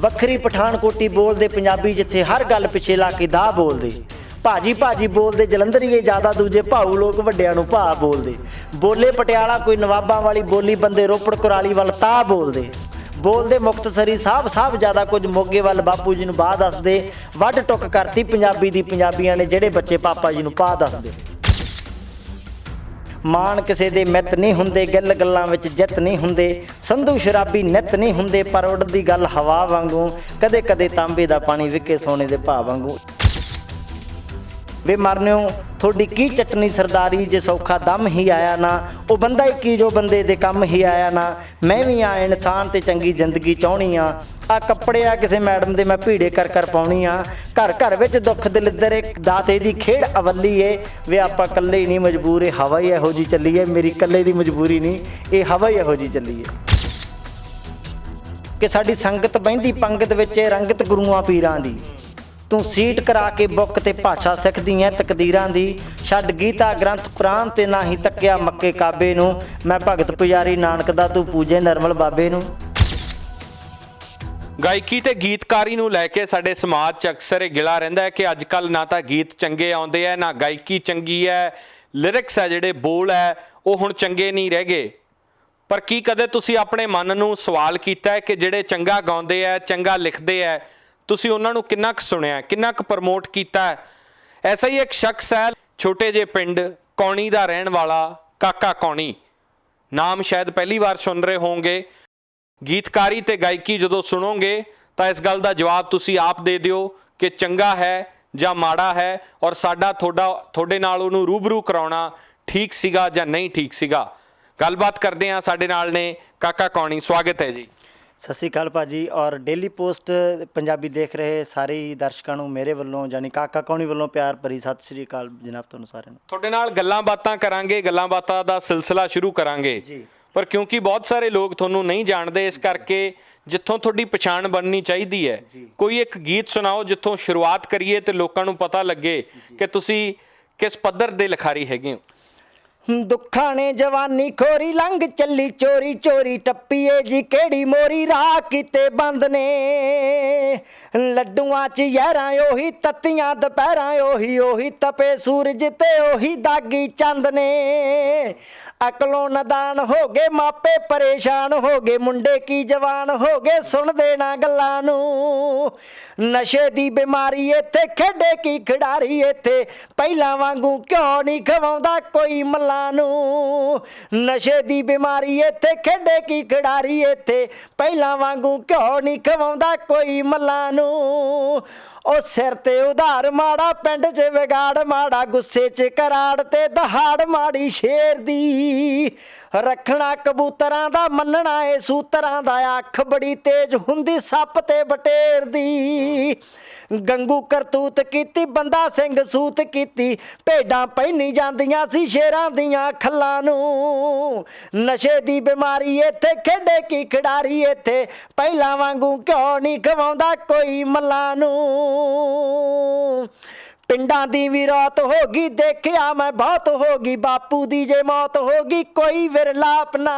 ਵੱਖਰੀ ਪਠਾਨਕੋਟੀ ਬੋਲਦੇ ਪੰਜਾਬੀ ਜਿੱਥੇ ਹਰ ਗੱਲ ਪਿੱਛੇ ਲਾ ਕੇ ਦਾ ਬੋਲਦੇ। ਭਾਜੀ ਭਾਜੀ ਬੋਲਦੇ, ਜਲੰਧਰੀਏ ਜ਼ਿਆਦਾ ਦੂਜੇ ਭਾਊ ਲੋਕ ਵੱਡਿਆਂ ਨੂੰ ਭਾ ਬੋਲਦੇ। ਬੋਲੇ ਪਟਿਆਲਾ ਕੋਈ ਨਵਾਬਾਂ ਵਾਲੀ ਬੋਲੀ, ਬੰਦੇ ਰੋਪੜ ਕੁਰਾਲੀ ਵੱਲ ਤਾ ਬੋਲਦੇ। ਬੋਲਦੇ ਮੁਕਤਸਰੀ ਸਾਹਿਬ ਸਾਹਿਬ ਜ਼ਿਆਦਾ ਕੁਝ ਮੋਗੇ ਵੱਲ ਬਾਪੂ ਜੀ ਨੂੰ ਬਾਹ ਦੱਸਦੇ। ਵੱਡ ਟੁੱਕ ਕਰਤੀ ਪੰਜਾਬੀ ਦੀ ਪੰਜਾਬੀਆਂ ਨੇ, ਜਿਹੜੇ ਬੱਚੇ ਪਾਪਾ ਜੀ ਨੂੰ ਪਾ ਦੱਸਦੇ। ਮਾਣ ਕਿਸੇ ਦੇ ਮਿੱਤ ਨਹੀਂ ਹੁੰਦੇ, ਗੱਲ ਗੱਲਾਂ ਵਿੱਚ ਜਿੱਤ ਨਹੀਂ ਹੁੰਦੇ, ਸੰਧੂ ਸ਼ਰਾਬੀ ਨਿੱਤ ਨਹੀਂ ਹੁੰਦੇ, ਪਰ ਉੱਡਦੀ ਗੱਲ ਹਵਾ ਵਾਂਗੂ ਕਦੇ ਕਦੇ ਤਾਂਬੇ ਦਾ ਪਾਣੀ ਵਿਕੇ ਸੋਨੇ ਦੇ ਭਾਅ ਵਾਂਗੂ। ਵੇ ਮਰਨਿਓ, ਤੁਹਾਡੀ ਕੀ ਚਟਨੀ ਸਰਦਾਰੀ ਜੇ ਸੌਖਾ ਦਮ ਹੀ ਆਇਆ ਨਾ? ਉਹ ਬੰਦਾ ਹੀ ਜੋ ਬੰਦੇ ਦੇ ਕੰਮ ਹੀ ਆਇਆ ਨਾ? ਮੈਂ ਵੀ ਆ ਇਨਸਾਨ ਤੇ ਚੰਗੀ ਜ਼ਿੰਦਗੀ ਚਾਹਣੀ ਆ। ਆ ਕੱਪੜੇ ਆ ਕਿਸੇ ਮੈਡਮ ਦੇ ਮੈਂ ਭੀੜੇ ਕਰ ਕਰ ਪਾਉਣੀ ਆ। ਘਰ ਘਰ ਵਿੱਚ ਦੁੱਖ ਦਲਿੱਦਰ ਇੱਕ ਦਾਤੇ ਦੀ ਖੇਡ ਅਵੱਲੀ ਏ। ਵੇ ਆਪਾਂ ਇਕੱਲੇ ਹੀ ਨਹੀਂ ਮਜਬੂਰ ਏ, ਹਵਾ ਹੀ ਇਹੋ ਜੀ ਚੱਲੀ ਏ। ਮੇਰੀ ਇਕੱਲੇ ਦੀ ਮਜਬੂਰੀ ਨਹੀਂ, ਇਹ ਹਵਾ ਹੀ ਇਹੋ ਜੀ ਚੱਲੀ ਏ। ਕਿ ਸਾਡੀ ਸੰਗਤ ਬਹਿੰਦੀ ਪੰਗਤ ਵਿੱਚ ਰੰਗਤ ਗੁਰੂਆਂ ਪੀਰਾਂ ਦੀ। ਤੂੰ ਸੀਟ ਕਰਾ ਕੇ ਬੁੱਕ ਤੇ ਭਾਸ਼ਾ ਸਿੱਖਦੀ ਐ ਤਕਦੀਰਾਂ ਦੀ। ਛੱਡ ਗੀਤਾ ਗ੍ਰੰਥ ਕੁਰਾਨ ਤੇ ਨਾ ਹੀ ਤੱਕਿਆ ਮੱਕੇ ਕਾਬੇ ਨੂੰ। ਮੈਂ ਭਗਤ ਪੁਜਾਰੀ ਨਾਨਕ ਦਾ, ਤੂੰ ਪੂਜੇ ਨਰਮਲ ਬਾਬੇ ਨੂੰ। ਗਾਇਕੀ ਤੇ ਗੀਤਕਾਰੀ ਨੂੰ ਲੈ ਕੇ ਸਾਡੇ ਸਮਾਜ 'ਚ ਅਕਸਰ ਇਹ ਗਿਲਾ ਰਹਿੰਦਾ ਹੈ ਕਿ ਅੱਜ ਕੱਲ ਨਾ ਤਾਂ ਗੀਤ ਚੰਗੇ ਆਉਂਦੇ ਐ, ਨਾ ਗਾਇਕੀ ਚੰਗੀ ਹੈ ਲਿਰਿਕਸ ਹੈ ਜਿਹੜੇ ਬੋਲ ਹੈ ਉਹ ਹੁਣ ਚੰਗੇ ਨਹੀਂ ਰਹਿ ਗਏ। ਪਰ ਕੀ ਕਦੇ ਤੁਸੀਂ ਆਪਣੇ ਮਨ ਨੂੰ ਸਵਾਲ ਕੀਤਾ ਹੈ ਕਿ ਜਿਹੜੇ ਚੰਗਾ ਗਾਉਂਦੇ ਐ, ਚੰਗਾ ਲਿਖਦੇ ਐ ਤੁਸੀਂ ਉਹਨਾਂ ਨੂੰ ਕਿੰਨਾ ਕੁ ਸੁਣਿਆ ਕਿੰਨਾ ਕੁ ਪ੍ਰਮੋਟ ਕੀਤਾ ਐਸਾ ਹੀ ਇੱਕ ਸ਼ਖਸ ਹੈ, ਛੋਟੇ ਜਿਹੇ ਪਿੰਡ, ਕੌਣੀ ਦਾ ਰਹਿਣ ਵਾਲਾ ਕਾਕਾ ਕੌਣੀ। ਨਾਮ ਸ਼ਾਇਦ ਪਹਿਲੀ ਵਾਰ ਸੁਣ ਰਹੇ ਹੋਵੋਗੇ। ਗੀਤਕਾਰੀ ਤੇ ਗਾਇਕੀ ਜਦੋਂ ਸੁਣੋਗੇ, ਤਾਂ ਇਸ ਗੱਲ ਦਾ ਜਵਾਬ ਤੁਸੀਂ ਆਪ ਦੇ ਦਿਓ ਕਿ ਚੰਗਾ ਹੈ ਜਾਂ ਮਾੜਾ ਹੈ ਔਰ ਸਾਡਾ ਤੁਹਾਡਾ, ਤੁਹਾਡੇ ਨਾਲ ਉਹਨੂੰ ਰੂਬਰੂ ਕਰਾਉਣਾ ਠੀਕ ਸੀਗਾ ਜਾਂ ਨਹੀਂ ਠੀਕ ਸੀਗਾ। ਗੱਲਬਾਤ ਕਰਦੇ ਹਾਂ ਸਾਡੇ ਨਾਲ ਨੇ ਕਾਕਾ ਕੌਣੀ। ਸਵਾਗਤ ਹੈ ਜੀ। ਸਤਿ ਸ਼੍ਰੀ ਅਕਾਲ ਭਾਜੀ ਔਰ ਡੇਲੀ ਪੋਸਟ ਪੰਜਾਬੀ ਦੇਖ ਰਹੇ ਸਾਰੇ ਹੀ ਦਰਸ਼ਕਾਂ ਨੂੰ ਮੇਰੇ ਵੱਲੋਂ ਯਾਨੀ ਕਾਕਾ ਕੌਣੀ ਵੱਲੋਂ ਪਿਆਰ ਭਰੀ ਸਤਿ ਸ਼੍ਰੀ ਅਕਾਲ ਜਨਾਬ ਤੁਹਾਨੂੰ ਸਾਰਿਆਂ ਨੂੰ। ਤੁਹਾਡੇ ਨਾਲ ਗੱਲਾਂ ਬਾਤਾਂ ਕਰਾਂਗੇ ਗੱਲਾਂ ਬਾਤਾਂ ਦਾ ਸਿਲਸਿਲਾ ਸ਼ੁਰੂ ਕਰਾਂਗੇ। ਜੀ। ਪਰ ਕਿਉਂਕਿ ਬਹੁਤ ਸਾਰੇ ਲੋਕ ਤੁਹਾਨੂੰ ਨਹੀਂ ਜਾਣਦੇ ਇਸ ਕਰਕੇ ਜਿੱਥੋਂ ਤੁਹਾਡੀ ਪਛਾਣ ਬਣਨੀ ਚਾਹੀਦੀ ਹੈ ਕੋਈ ਇੱਕ ਗੀਤ ਸੁਣਾਓ ਜਿੱਥੋਂ ਸ਼ੁਰੂਆਤ ਕਰੀਏ ਤੇ ਲੋਕਾਂ ਨੂੰ ਪਤਾ ਲੱਗੇ ਕਿ ਤੁਸੀਂ ਕਿਸ ਪੱਧਰ ਦੇ ਲਿਖਾਰੀ ਹੈਗੇ ਹੋ। ਦੁੱਖਾਂ ਨੇ ਜਵਾਨੀ ਖੋਰੀ ਲੰਘ ਚੱਲੀ, ਚੋਰੀ ਚੋਰੀ ਟੱਪੀਏ ਜੀ ਕਿਹੜੀ ਮੋਰੀ, ਰਾਹ ਕੀਤੇ ਬੰਦ ਨੇ। ਲੱਡੂਆਂ 'ਚ ਯਾਰਾਂ ਉਹੀ, ਤੱਤੀਆਂ ਦੁਪਹਿਰਾਂ ਉਹੀ ਉਹੀ ਤਪੇ ਸੂਰਜ ਤੇ ਉਹੀ ਦਾਗੀ ਚੰਦ ਨੇ। ਅਕਲੋਂ ਨਦਾਨ ਹੋ ਗਏ ਮਾਪੇ ਪਰੇਸ਼ਾਨ ਹੋ ਗਏ, ਮੁੰਡੇ ਕੀ ਜਵਾਨ ਹੋ ਗਏ ਸੁਣਦੇ ਨਾ ਗੱਲਾਂ ਨੂੰ। ਨਸ਼ੇ ਦੀ ਬਿਮਾਰੀ ਇੱਥੇ, ਖੇਡੇ ਕੀ ਖਿਡਾਰੀ ਇੱਥੇ, ਪਹਿਲਾਂ ਵਾਂਗੂ ਕਿਉਂ ਨਹੀਂ ਖਵਾਉਂਦਾ ਕੋਈ ਮੱਲਾਂ ਨੂੰ। ਨਸ਼ੇ ਦੀ ਬਿਮਾਰੀ ਇੱਥੇ, ਖੇਡੇ ਕੀ ਖਿਡਾਰੀ ਇੱਥੇ। ਪਹਿਲਾਂ ਵਾਂਗੂ ਕਿਉਂ ਨਹੀਂ ਖਵਾਉਂਦਾ ਕੋਈ ਮੱਲਾਂ ਨੂੰ। ਉਹ ਸਿਰ ਤੇ ਉਧਾਰ ਮਾੜਾ, ਪਿੰਡ 'ਚ ਵਿਗਾੜ ਮਾੜਾ, ਗੁੱਸੇ 'ਚ ਕਰਾੜ ਤੇ ਦਹਾੜ ਮਾੜੀ ਸ਼ੇਰ ਦੀ। ਰੱਖਣਾ ਕਬੂਤਰਾਂ ਦਾ, ਮੰਨਣਾ ਏ ਸੂਤਰਾਂ ਦਾ, ਅੱਖ ਬੜੀ ਤੇਜ਼ ਹੁੰਦੀ ਸੱਪ ਤੇ ਬਟੇਰ ਦੀ। ਗੰਗੂ ਕਰਤੂਤ ਕੀਤੀ, ਬੰਦਾ ਸਿੰਘ ਸੂਤ ਕੀਤੀ, ਭੇਡਾਂ ਪਹਿਨੀ ਜਾਂਦੀਆਂ ਸੀ ਸ਼ੇਰਾਂ ਦੀਆਂ ਖੱਲਾਂ ਨੂੰ। ਨਸ਼ੇ ਦੀ ਬਿਮਾਰੀ ਇੱਥੇ, ਖੇਡੇ ਕੀ ਖਿਡਾਰੀ ਇੱਥੇ, ਪਹਿਲਾਂ ਵਾਂਗੂ ਕਿਉਂ ਨਹੀਂ ਖਵਾਉਂਦਾ ਕੋਈ ਮੱਲਾਂ ਨੂੰ। ਪਿੰਡਾਂ ਦੀ ਵੀ ਰਾਤ ਹੋ ਗਈ, ਦੇਖਿਆ ਮੈਂ ਬਹੁਤ ਹੋ ਗਈ, ਬਾਪੂ ਦੀ ਜੇ ਮੌਤ ਹੋ ਗਈ, ਕੋਈ ਵਿਰਲਾ ਆਪਣਾ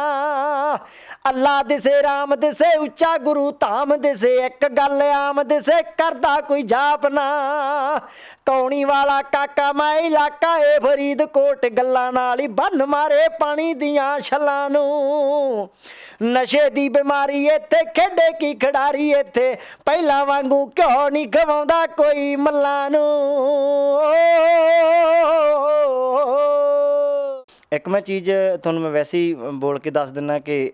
ਅੱਲਾ ਦਿਸੇ, ਰਾਮ ਦਿਸੇ, ਉੱਚਾ ਗੁਰੂ ਧਾਮ ਦਿਸੇ, ਇੱਕ ਗੱਲ ਆਮ ਦਿਸੇ, ਕਰਦਾ ਕੋਈ ਜਾਪਨਾ ਕੌਣੀ ਵਾਲਾ ਕਾਕਾ, ਮੈਂ ਇਲਾਕਾ ਏ ਫਰੀਦਕੋਟ, ਗੱਲਾਂ ਨਾਲ ਹੀ ਬੰਨ ਮਾਰੇ ਪਾਣੀ ਦੀਆਂ ਛੱਲਾਂ ਨੂੰ। ਨਸ਼ੇ ਦੀ ਬਿਮਾਰੀ ਇੱਥੇ, ਖੇਡੇ ਕੀ ਖਿਡਾਰੀ ਇੱਥੇ? ਪਹਿਲਾਂ ਵਾਂਗੂ ਕਿਉਂ ਨਹੀਂ ਖਵਾਉਂਦਾ ਕੋਈ ਮੱਲਾਂ ਨੂੰ। ਇੱਕ ਮੈਂ ਚੀਜ਼ ਤੁਹਾਨੂੰ ਮੈਂ ਵੈਸੇ ਹੀ ਬੋਲ ਕੇ ਦੱਸ ਦਿੰਨਾ ਕਿ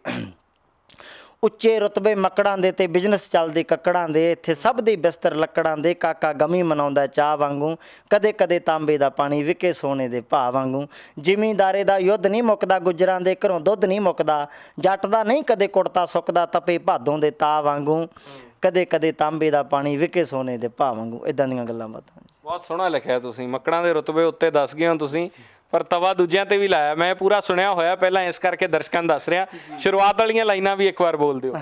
ਉੱਚੇ ਰੁਤਬੇ ਮੱਕੜਾਂ ਦੇ ਤੇ ਬਿਜ਼ਨਸ ਚੱਲਦੇ ਕੱਕੜਾਂ ਦੇ, ਇੱਥੇ ਸਭ ਦੇ ਬਿਸਤਰ ਲੱਕੜਾਂ ਦੇ, ਕਾਕਾ ਗਮੀ ਮਨਾਉਂਦਾ ਚਾਹ ਵਾਂਗੂ। ਕਦੇ ਕਦੇ ਤਾਂਬੇ ਦਾ ਪਾਣੀ ਵਿਕੇ ਸੋਨੇ ਦੇ ਭਾਅ ਵਾਂਗੂ। ਜ਼ਿਮੀਂਦਾਰੇ ਦਾ ਯੁੱਧ ਨਹੀਂ ਮੁੱਕਦਾ, ਗੁੱਜਰਾਂ ਦੇ ਘਰੋਂ ਦੁੱਧ ਨਹੀਂ ਮੁੱਕਦਾ। ਜੱਟ ਦਾ ਨਹੀਂ ਕਦੇ ਕੁੜਤਾ ਸੁੱਕਦਾ, ਤਪੇ ਭਾਦੋਂ ਦੇ ਤਾ ਵਾਂਗੂ। ਕਦੇ ਕਦੇ ਤਾਂਬੇ ਦਾ ਪਾਣੀ ਵਿਕੇ ਸੋਨੇ ਦੇ ਭਾਅ ਵਾਂਗੂ। ਇਦਾਂ ਦੀਆਂ ਗੱਲਾਂ ਬਾਤਾਂ। ਬਹੁਤ ਸੋਹਣਾ ਲਿਖਿਆ ਤੁਸੀਂ। ਮੱਕੜਾਂ ਦੇ ਰੁਤਬੇ ਉੱਤੇ ਦੱਸ ਗਏ ਹੋ ਤੁਸੀਂ। ਪਰ ਤਵਾ ਦੂਜਿਆਂ ਤੇ ਵੀ ਲਾਇਆ। ਮੈਂ ਪੂਰਾ ਸੁਣਿਆ ਹੋਇਆ, ਪਹਿਲਾਂ ਇਸ ਕਰਕੇ ਦਰਸ਼ਕਾਂ ਨੂੰ ਦੱਸ ਰਿਹਾ। ਸ਼ੁਰੂਆਤ ਵਾਲੀਆਂ ਲਾਈਨਾਂ ਵੀ ਇੱਕ ਵਾਰ ਬੋਲ ਦਿਓ।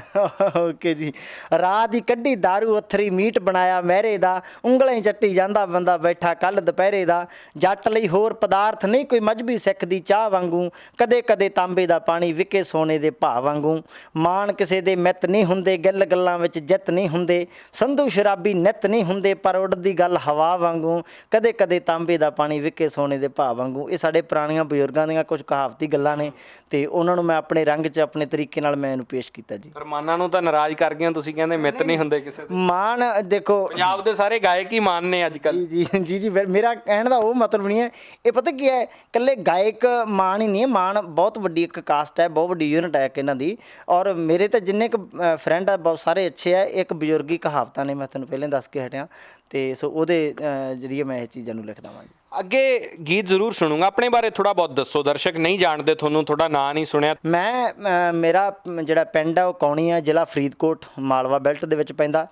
ਓਕੇ ਜੀ। ਰਾਤ ਦੀ ਕੱਢੀ दारू, ਅਥਰੀ, ਮੀਟ ਬਣਾਇਆ ਮਹਿਰੇ ਦਾ। ਉਂਗਲਾਂ ਹੀ ਚੱਟੀ ਜਾਂਦਾ ਬੰਦਾ ਬੈਠਾ ਕੱਲ ਦੁਪਹਿਰੇ ਦਾ। ਜੱਟ ਲਈ ਹੋਰ ਪਦਾਰਥ ਨਹੀਂ, ਕੋਈ ਮਜਬੀ ਸਿੱਖ ਦੀ ਚਾਹ ਵਾਂਗੂ। ਕਦੇ ਕਦੇ ਤਾਂਬੇ ਦਾ ਪਾਣੀ ਵਿਕੇ ਸੋਨੇ ਦੇ ਭਾਅ ਵਾਂਗੂ। ਮਾਣ ਕਿਸੇ ਦੇ ਮਿੱਤ ਨਹੀਂ ਹੁੰਦੇ, ਗੱਲ ਗੱਲਾਂ ਵਿੱਚ ਜਿੱਤ ਨਹੀਂ ਹੁੰਦੇ। ਸੰਧੂ ਸ਼ਰਾਬੀ ਨਿੱਤ ਨਹੀਂ ਹੁੰਦੇ, ਪਰ ਉੱਡਦੀ ਗੱਲ ਹਵਾ ਵਾਂਗੂ। ਕਦੇ ਕਦੇ ਤਾਂਬੇ ਦਾ ਪਾਣੀ ਵਿਕੇ ਸੋਨੇ ਦੇ ਭਾਅ ਵਾਂਗੂ। ਇਹ ਸਾਡੇ ਪੁਰਾਣੀਆਂ ਬਜ਼ੁਰਗਾਂ ਦੀਆਂ ਕੁਝ ਕਹਾਵਤੀ ਗੱਲਾਂ ਨੇ ਤੇ ਉਹਨਾਂ ਨੂੰ ਮੈਂ ਆਪਣੇ ਰੰਗ 'ਚ ਆਪਣੇ ਤਰੀਕੇ ਨਾਲ ਮੈਂ ਇਹਨੂੰ ਪੇਸ਼ ਕੀਤਾ ਜੀ। ਰਮਾਨਾਂ ਨੂੰ ਤਾਂ ਨਾਰਾਜ਼ ਕਰ ਗਏ ਤੁਸੀਂ ਕਹਿੰਦੇ ਮਿੱਤ ਨਹੀਂ ਹੁੰਦੇ ਕਿਸੇ ਦੇ ਮਾਣ ਦੇਖੋ ਪੰਜਾਬ ਦੇ ਸਾਰੇ ਗਾਇਕ ਹੀ ਮਾਨ ਨੇ ਅੱਜ ਕੱਲ ਜੀ ਜੀ ਜੀ ਜੀ ਮੇਰਾ ਕਹਿਣ ਦਾ ਉਹ ਮਤਲਬ ਨਹੀਂ ਹੈ। ਇਹ ਪਤਾ ਕੀ ਹੈ ਇਕੱਲੇ ਗਾਇਕ ਮਾਣ ਹੀ ਨਹੀਂ ਹੈ। ਮਾਣ ਬਹੁਤ ਵੱਡੀ ਇੱਕ ਕਾਸਟ ਹੈ ਬਹੁਤ ਵੱਡੀ ਯੂਨਿਟ ਹੈ ਇਹਨਾਂ ਦੀ। ਔਰ ਮੇਰੇ ਤਾਂ ਜਿੰਨੇ ਕੁ ਫਰੈਂਡ ਆ ਬਹੁਤ ਸਾਰੇ ਅੱਛੇ ਆ। ਇੱਕ ਬਜ਼ੁਰਗੀ ਕਹਾਵਤਾਂ ਨੇ ਮੈਂ ਤੁਹਾਨੂੰ ਪਹਿਲਾਂ ਦੱਸ ਕੇ ਹਟਿਆ। ਤੇ ਸੋ ਉਹਦੇ ਜਰੀਏ ਮੈਂ ਇਹ ਚੀਜ਼ਾਂ ਨੂੰ ਲਿਖਦਾ ਜੀ। ਅੱਗੇ ਗੀਤ ਜ਼ਰੂਰ ਸੁਣੂੰਗਾ। ਆਪਣੇ ਬਾਰੇ ਥੋੜਾ ਬਹੁਤ ਦੱਸੋ। ਦਰਸ਼ਕ ਨਹੀਂ ਜਾਣਦੇ ਤੁਹਾਨੂੰ ਤੁਹਾਡਾ ਨਾਂ ਨਹੀਂ ਸੁਣਿਆ। ਮੈਂ ਅ, ਮੇਰਾ ਜਿਹੜਾ ਪਿੰਡ ਆ ਉਹ ਕੌਣੀ ਆ ਜ਼ਿਲ੍ਹਾ ਫਰੀਦਕੋਟ ਮਾਲਵਾ ਬੈਲਟ ਦੇ ਵਿੱਚ ਪੈਂਦਾ।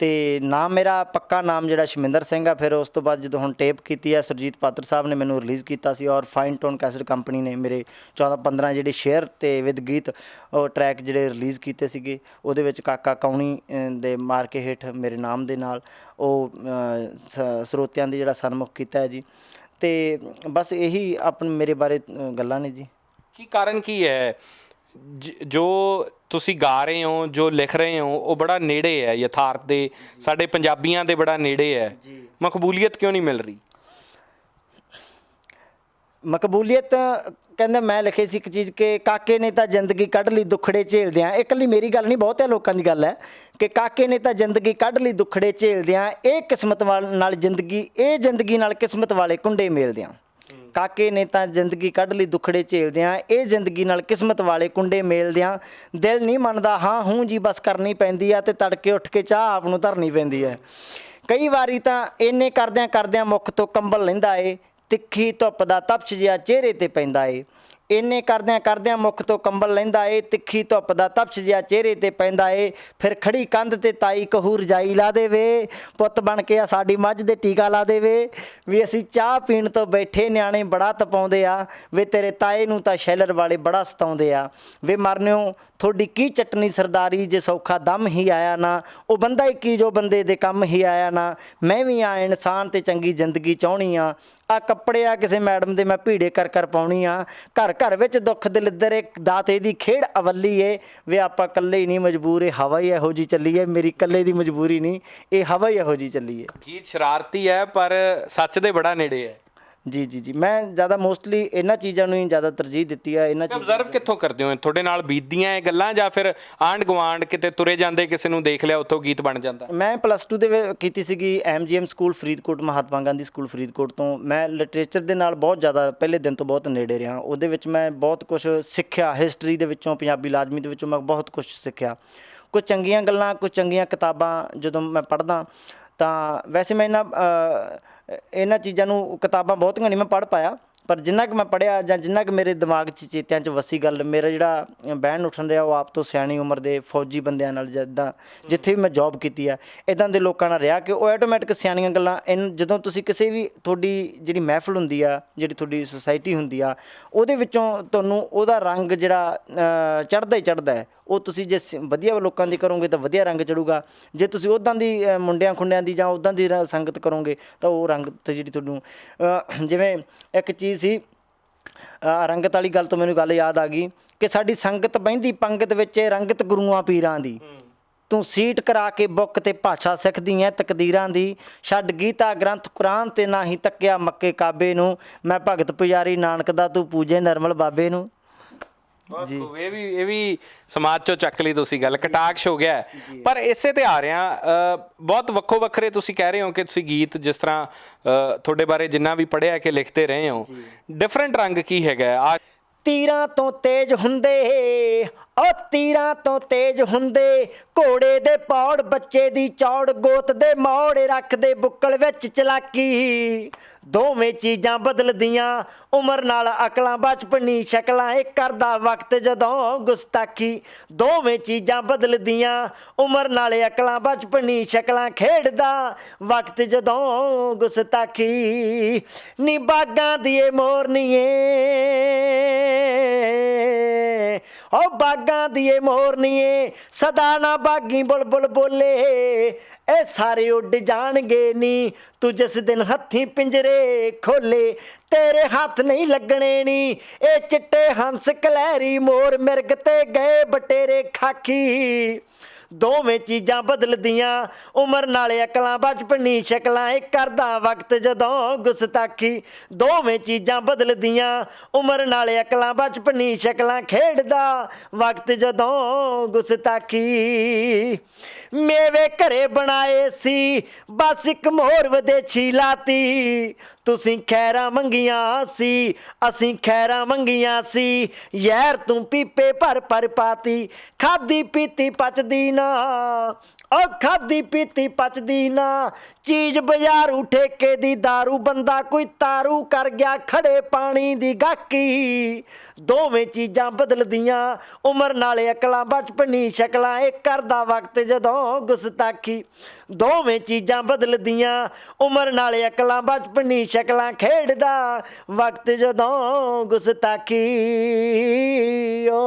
ਤੇ ਨਾਮ ਮੇਰਾ ਪੱਕਾ ਨਾਮ ਜਿਹੜਾ ਸ਼ਮਿੰਦਰ ਸਿੰਘ ਆ, ਫਿਰ ਉਸ ਤੋਂ ਬਾਅਦ ਜਦੋਂ ਹੁਣ ਟੇਪ ਕੀਤੀ ਆ, ਸੁਰਜੀਤ ਪਾਤਰ ਸਾਹਿਬ ਨੇ ਮੈਨੂੰ ਰਿਲੀਜ਼ ਕੀਤਾ ਸੀ ਔਰ ਫਾਈਨ ਟੋਨ ਕੈਸਟ ਕੰਪਨੀ ਨੇ ਮੇਰੇ 14 15 ਜਿਹੜੇ ਸ਼ੇਅਰ ਤੇ ਵਿਦ ਗੀਤ, ਉਹ ਟਰੈਕ ਜਿਹੜੇ ਰਿਲੀਜ਼ ਕੀਤੇ ਸੀਗੇ, ਉਹਦੇ ਵਿੱਚ ਕਾਕਾ ਕੌਣੀ ਦੇ ਮਾਰ ਕੇ ਹੇਠ ਮੇਰੇ ਨਾਮ ਦੇ ਨਾਲ ਉਹ ਸ- ਸਰੋਤਿਆਂ ਦੀ ਜਿਹੜਾ ਸਨਮੁਖ ਕੀਤਾ ਹੈ ਜੀ। ਤੇ ਬਸ ਇਹੀ ਆਪਣ ਮੇਰੇ ਬਾਰੇ ਗੱਲਾਂ ਨੇ ਜੀ। ਕੀ ਕਾਰਨ ਕੀ ਹੈ? ਜ- ਤੁਸੀਂ ਗਾ ਰਹੇ ਹੋ ਜੋ ਲਿਖ ਰਹੇ ਹੋ ਉਹ ਬੜਾ ਨੇੜੇ ਹੈ ਯਥਾਰਥ ਦੇ ਸਾਡੇ ਪੰਜਾਬੀਆਂ ਦੇ ਬੜਾ ਨੇੜੇ ਹੈ। ਮਕਬੂਲੀਅਤ ਕਿਉਂ ਨਹੀਂ ਮਿਲ ਰਹੀ? ਮਕਬੂਲੀਅਤ ਕਹਿੰਦਾ ਮੈਂ ਲਿਖੀ ਸੀ ਇੱਕ ਚੀਜ਼ ਕਿ ਕਾਕੇ ਨੇ ਤਾਂ ਜ਼ਿੰਦਗੀ ਕੱਢ ਲਈ ਦੁੱਖੜੇ ਝੇਲਦਿਆਂ। ਇਹ ਇਕੱਲੀ ਮੇਰੀ ਗੱਲ ਨਹੀਂ ਬਹੁਤਿਆਂ ਲੋਕਾਂ ਦੀ ਗੱਲ ਹੈ ਕਿ ਕਾਕੇ ਨੇ ਤਾਂ ਜ਼ਿੰਦਗੀ ਕੱਢ ਲਈ ਦੁੱਖੜੇ ਝੇਲਦਿਆਂ ਇਹ ਕਿਸਮਤ ਨਾਲ ਜ਼ਿੰਦਗੀ ਇਹ ਜ਼ਿੰਦਗੀ ਨਾਲ ਕਿਸਮਤ ਵਾਲੇ ਕੁੰਡੇ ਮੇਲਦਿਆਂ। ਕਾਕੇ ਨੇ ਤਾਂ ਜ਼ਿੰਦਗੀ ਕੱਢ ਲਈ ਦੁੱਖੜੇ ਝੇਲਦਿਆਂ, ਇਹ ਜ਼ਿੰਦਗੀ ਨਾਲ ਕਿਸਮਤ ਵਾਲੇ ਕੁੰਡੇ ਮੇਲਦਿਆਂ। ਦਿਲ ਨਹੀਂ ਮੰਨਦਾ, ਹਾਂ, ਹੂੰ ਜੀ, ਬਸ ਕਰਨੀ ਪੈਂਦੀ ਆ ਤੇ ਤੜਕੇ ਉੱਠ ਕੇ ਚਾਹ ਆਪ ਨੂੰ ਧਰਨੀ ਪੈਂਦੀ ਹੈ ਕਈ ਵਾਰੀ ਤਾਂ ਇੰਨੇ ਕਰਦਿਆਂ ਕਰਦਿਆਂ ਮੁੱਖ ਤੋਂ ਕੰਬਲ ਲੈਂਦਾ ਏ, ਤਿੱਖੀ ਧੁੱਪ ਦਾ ਤਪਸ਼ ਜਿਹਾ ਚਿਹਰੇ ਤੇ ਪੈਂਦਾ ਏ। ਇੰਨੇ ਕਰਦਿਆਂ ਕਰਦਿਆਂ ਮੁੱਖ ਤੋਂ ਕੰਬਲ ਲੈਂਦਾ ਏ, ਤਿੱਖੀ ਧੁੱਪ ਦਾ ਤਪਸ਼ ਜਿਹਾ ਚਿਹਰੇ ਤੇ ਪੈਂਦਾ ਏ, ਫਿਰ ਖੜੀ ਕੰਧ ਤੇ ਤਾਈ ਕਹੂ ਰਜਾਈ ਲਾ ਦੇਵੇ, ਪੁੱਤ ਬਣ ਕੇ ਆ ਸਾਡੀ ਮੱਝ ਦੇ ਟੀਕਾ ਲਾ ਦੇਵੇ, ਵੀ ਅਸੀਂ ਚਾਹ ਪੀਣ ਤੋਂ ਬੈਠੇ ਨਿਆਣੇ ਬੜਾ ਤਪਾਉਂਦੇ ਆ, ਵੇ ਤੇਰੇ ਤਾਏ ਨੂੰ ਤਾਂ ਸ਼ੈਲਰ ਵਾਲੇ ਬੜਾ ਸਤਾਉਂਦੇ ਆ, ਵੇ ਮਰਨਿਓ ਤੁਹਾਡੀ ਕੀ ਚਟਨੀ ਸਰਦਾਰੀ, ਜੇ ਸੌਖਾ ਦਮ ਹੀ ਆਇਆ ਨਾ, ਉਹ ਬੰਦਾ ਹੀ ਕੀ ਜੋ ਬੰਦੇ ਦੇ ਕੰਮ ਹੀ ਆਇਆ ਨਾ, ਮੈਂ ਵੀ ਆ ਇਨਸਾਨ ਤੇ ਚੰਗੀ ਜ਼ਿੰਦਗੀ ਚਾਹਣੀ ਆ ਆ ਕੱਪੜੇ ਆ ਕਿਸੇ ਮੈਡਮ ਦੇ ਮੈਂ ਭੀੜੇ ਕਰ ਕਰ ਪਾਉਣੀ ਆ, ਘਰ ਘਰ ਵਿੱਚ ਦੁੱਖ ਦਲਿੱਦਰ, ਇੱਕ ਦਾਤੇ ਦੀ ਖੇਡ ਅਵੱਲੀ ਏ। ਵੇ ਆਪਾਂ ਇਕੱਲੇ ਹੀ ਨਹੀਂ ਮਜਬੂਰ, ਇਹ ਹਵਾ ਹੀ ਇਹੋ ਜੀ ਚੱਲੀ ਏ। ਮੇਰੀ ਇਕੱਲੇ ਦੀ ਮਜਬੂਰੀ ਨਹੀਂ, ਇਹ ਹਵਾ ਹੀ ਇਹੋ ਜੀ ਚੱਲੀ ਏ। ਗੀਤ ਸ਼ਰਾਰਤੀ ਹੈ, ਪਰ ਸੱਚ ਦੇ ਬੜਾ ਨੇੜੇ ਹੈ। ਜੀ ਜੀ ਜੀ। ਮੈਂ ਜ਼ਿਆਦਾ ਮੋਸਟਲੀ ਇਹਨਾਂ ਚੀਜ਼ਾਂ ਨੂੰ ਹੀ ਜ਼ਿਆਦਾ ਤਰਜੀਹ ਦਿੱਤੀ ਆ ਇਹਨਾਂ ਚੀਜ਼ਾਂ ਅਬਜ਼ਰਵ ਕਿੱਥੋਂ ਕਰਦੇ ਹੋ? ਤੁਹਾਡੇ ਨਾਲ ਬੀਤਦੀਆਂ ਇਹ ਗੱਲਾਂ ਜਾਂ ਫਿਰ ਆਂਡ ਗਵਾਂਡ ਕਿਤੇ ਤੁਰੇ ਜਾਂਦੇ ਕਿਸੇ ਨੂੰ ਦੇਖ ਲਿਆ ਉੱਥੋਂ ਗੀਤ ਬਣ ਜਾਂਦਾ? ਮੈਂ ਪਲੱਸ 2 ਦੇ ਵਿੱਚ ਕੀਤੀ ਸੀਗੀ MGM school Faridkot Mahatma Gandhi school Faridkot ਤੋਂ। ਮੈਂ ਲਿਟਰੇਚਰ ਦੇ ਨਾਲ ਬਹੁਤ ਜ਼ਿਆਦਾ ਪਹਿਲੇ ਦਿਨ ਤੋਂ ਬਹੁਤ ਨੇੜੇ ਰਿਹਾ। ਉਹਦੇ ਵਿੱਚ ਮੈਂ ਬਹੁਤ ਕੁਝ ਸਿੱਖਿਆ। ਹਿਸਟਰੀ ਦੇ ਵਿੱਚੋਂ ਪੰਜਾਬੀ ਲਾਜ਼ਮੀ ਦੇ ਵਿੱਚੋਂ ਮੈਂ ਬਹੁਤ ਕੁਝ ਸਿੱਖਿਆ। ਕੁਝ ਚੰਗੀਆਂ ਗੱਲਾਂ ਕੁਝ ਚੰਗੀਆਂ ਕਿਤਾਬਾਂ ਜਦੋਂ ਮੈਂ ਪੜ੍ਹਦਾ ਤਾਂ ਵੈਸੇ ਮੈਂ ਇਹਨਾਂ ਇਹਨਾਂ ਚੀਜ਼ਾਂ ਨੂੰ ਕਿਤਾਬਾਂ ਬਹੁਤੀਆਂ ਨਹੀਂ ਮੈਂ ਪੜ੍ਹ ਪਾਇਆ, ਪਰ ਜਿੰਨਾ ਕਿ ਮੈਂ ਪੜਿਆ ਜਾਂ ਜਿੰਨਾ ਕਿ ਮੇਰੇ ਦਿਮਾਗ 'ਚ ਚੇਤਿਆਂ 'ਚ ਵਸੀ ਗੱਲ, ਮੇਰਾ ਜਿਹੜਾ ਬਹਿਣ ਉੱਠਣ ਰਿਹਾ ਉਹ ਆਪ ਤੋਂ ਸਿਆਣੀ ਉਮਰ ਦੇ ਫੌਜੀ ਬੰਦਿਆਂ ਨਾਲ ਜਿੱਦਾਂ, ਜਿੱਥੇ ਵੀ ਮੈਂ ਜੌਬ ਕੀਤੀ ਆ ਇਦਾਂ ਦੇ ਲੋਕਾਂ ਨਾਲ ਰਿਹਾ ਕਿ ਉਹ ਆਟੋਮੈਟਿਕ ਸਿਆਣੀਆਂ ਗੱਲਾਂ, ਇਨ ਜਦੋਂ ਤੁਸੀਂ ਕਿਸੇ ਵੀ ਤੁਹਾਡੀ ਜਿਹੜੀ ਮਹਿਫਲ ਹੁੰਦੀ ਆ, ਜਿਹੜੀ ਤੁਹਾਡੀ ਸੁਸਾਇਟੀ ਹੁੰਦੀ ਆ, ਉਹਦੇ ਵਿੱਚੋਂ ਤੁਹਾਨੂੰ ਉਹਦਾ ਰੰਗ ਜਿਹੜਾ ਚੜਦਾ ਹੀ ਚੜਦਾ ਹੈ ਉਹ ਤੁਸੀਂ ਜੇ ਸ- ਵਧੀਆ ਲੋਕਾਂ ਦੀ ਕਰੋਗੇ ਤਾਂ ਵਧੀਆ ਰੰਗ ਚੜੂਗਾ। ਜੇ ਤੁਸੀਂ ਉਦਾਂ ਦੀ ਅ, ਮੁੰਡਿਆਂ ਖੁੰਡਿਆਂ ਦੀ ਜਾਂ ਉਦਾਂ ਦੀ ਰ- ਸੰਗਤ ਕਰੋਗੇ ਤਾਂ ਉਹ ਰੰਗ ਤੇ ਜਿਹੜੀ ਤੁਹਾਨੂੰ ਅ, ਜਿਵੇਂ ਇੱਕ ਚੀਜ਼ ਸੀ ਅ, ਰੰਗਤ ਵਾਲੀ ਗੱਲ ਤੋਂ ਮੈਨੂੰ ਗੱਲ ਯਾਦ ਆ ਗਈ ਕਿ ਸਾਡੀ ਸੰਗਤ ਬਹਿੰਦੀ ਪੰਗਤ ਵਿੱਚ ਰੰਗਤ ਗੁਰੂਆਂ ਪੀਰਾਂ ਦੀ। ਤੂੰ ਸੀਟ ਕਰਾ ਕੇ ਬੁੱਕ ਤੇ ਭਾਸ਼ਾ ਸਿੱਖਦੀ ਐ ਤਕਦੀਰਾਂ ਦੀ ਛੱਡ ਗੀਤਾ ਗ੍ਰੰਥ ਕੁਰਾਨ ਤੇ ਨਾ ਹੀ ਤੱਕਿਆ ਮੱਕੇ ਕਾਬੇ ਨੂੰ ਮੈਂ ਭਗਤ ਪੁਜਾਰੀ ਨਾਨਕ ਦਾ ਤੂੰ ਪੂਜੇ ਨਰਮਲ ਬਾਬੇ ਨੂੰ। ਜੀ। ਇਹ ਵੀ ਇਹ ਵੀ ਸਮਾਜ ਚੋਂ ਚੱਕ ਲਈ ਤੁਸੀਂ ਗੱਲ ਕਟਾਕਸ਼ ਹੋ। ਗਿਆ। ਪਰ ਇਸੇ ਤੇ ਆ ਰਿਆਂ ਬਹੁਤ ਵੱਖੋ ਵੱਖਰੇ ਤੁਸੀਂ ਕਹਿ ਰਹੇ ਹੋ ਕਿ ਤੁਸੀਂ ਗੀਤ ਜਿਸ ਤਰ੍ਹਾਂ ਤੁਹਾਡੇ ਬਾਰੇ ਜਿੰਨਾ ਵੀ ਪੜ੍ਹਿਆ ਕਿ ਲਿਖਦੇ ਰਹੇ ਹੋ ਡਿਫਰੈਂਟ ਰੰਗ ਕੀ ਹੈਗਾ ਆ ਤੀਰਾਂ ਤੋਂ ਤੇਜ਼ ਹੁੰਦੇ ਉਹ ਤੀਰਾਂ ਤੋਂ ਤੇਜ਼ ਹੁੰਦੇ ਘੋੜੇ ਦੇ ਪੌੜ, ਬੱਚੇ ਦੀ ਚੌੜ, ਗੋਤ ਦੇ ਮੋੜ ਰੱਖਦੇ ਬੁੱਕਲ ਵਿੱਚ ਚਲਾਕੀ। ਦੋਵੇਂ ਚੀਜ਼ਾਂ ਬਦਲਦੀਆਂ, ਉਮਰ ਨਾਲ ਅਕਲਾਂ ਬਚਪਨੀ, ਸ਼ਕਲਾਂ ਇਹ ਕਰਦਾ ਵਕਤ ਜਦੋਂ ਗੁਸਤਾਖੀ। ਦੋਵੇਂ ਚੀਜ਼ਾਂ ਬਦਲਦੀਆਂ, ਉਮਰ ਨਾਲ ਅਕਲਾਂ ਬਚਪਨੀ, ਸ਼ਕਲਾਂ ਖੇਡਦਾ ਵਕਤ ਜਦੋਂ ਗੁਸਤਾਖੀ। ਨੀ ਬਾਗਾਂ ਦੀ ਮੋਰਨੀਏ ਓ ਬਾਗਾਂ ਦੀਏ ਮੋਰਨੀਏ, ਸਦਾ ਨਾ ਬਾਗੀ ਬੁਲਬੁਲ ਬੋਲੇ। ਇਹ ਸਾਰੇ ਉੱਡ ਜਾਣਗੇ ਨੀ, ਤੂੰ ਜਿਸ ਦਿਨ ਹੱਥੀ ਪਿੰਜਰੇ ਖੋਲੇ, ਤੇਰੇ ਹੱਥ ਨਹੀਂ ਲੱਗਣੇ ਨੀ। ਇਹ ਚਿੱਟੇ ਹੰਸ ਕਲੈਰੀ ਮੋਰ ਮਿਰਗ ਤੇ ਗਏ ਬਟੇਰੇ ਖਾਕੀ। ਦੋਵੇਂ ਚੀਜ਼ਾਂ ਬਦਲਦੀਆਂ। ਉਮਰ ਨਾਲ ਅਕਲਾਂ, ਬਚਪਨੀ ਸ਼ਕਲਾਂ, ਇਹ ਕਰਦਾ ਵਕਤ ਜਦੋਂ ਗੁਸਤਾਖੀ। ਦੋਵੇਂ ਚੀਜ਼ਾਂ ਬਦਲਦੀਆਂ। ਉਮਰ ਨਾਲ ਅਕਲਾਂ, ਬਚਪਨੀ ਸ਼ਕਲਾਂ, ਖੇਡਦਾ ਵਕਤ ਜਦੋਂ ਗੁਸਤਾਖੀ। ਮੇਵੇ ਘਰੇ ਬਣਾਏ ਸੀ, ਬਸ ਇੱਕ ਮੋਰ ਵਿਦੇਸ਼ੀ ਲਾਤੀ। ਤੁਸੀਂ ਖੈਰਾਂ ਮੰਗੀਆਂ ਸੀ, ਅਸੀਂ ਖੈਰਾਂ ਮੰਗੀਆਂ ਸੀ। ਯਾਰ ਤੂੰ ਪੀਪੇ ਭਰ ਭਰ ਪਾਤੀ ਖਾਦੀ ਪੀਤੀ ਪਚਦੀ ਨਾ। ਉਹ ਖਾਦੀ ਪੀਤੀ ਪਚਦੀ ਨਾ, ਚੀਜ਼ ਬਾਜ਼ਾਰੂ ਠੇਕੇ ਦੀ दारू ਬੰਦਾ ਕੋਈ ਤਾਰੂ ਕਰ ਗਿਆ ਖੜੇ ਪਾਣੀ ਦੀ ਗਾਕੀ ਦੋਵੇਂ ਚੀਜ਼ਾਂ ਬਦਲਦੀਆਂ, ਉਮਰ ਨਾਲੇ ਅਕਲਾਂ ਬਚਪਨੀ, ਸ਼ਕਲਾਂ, ਇਹ ਕਰਦਾ ਵਕਤ ਜਦੋਂ ਗੁਸਤਾਖੀ। ਦੋਵੇਂ ਚੀਜ਼ਾਂ ਬਦਲਦੀਆਂ। ਉਮਰ ਨਾਲ ਅਕਲਾਂ ਬਚਪਨੀ ਸ਼ਕਲਾਂ ਖੇਡਦਾ। ਵਕਤ ਜਦੋਂ ਗੁਸਤਾਖੀ ਓ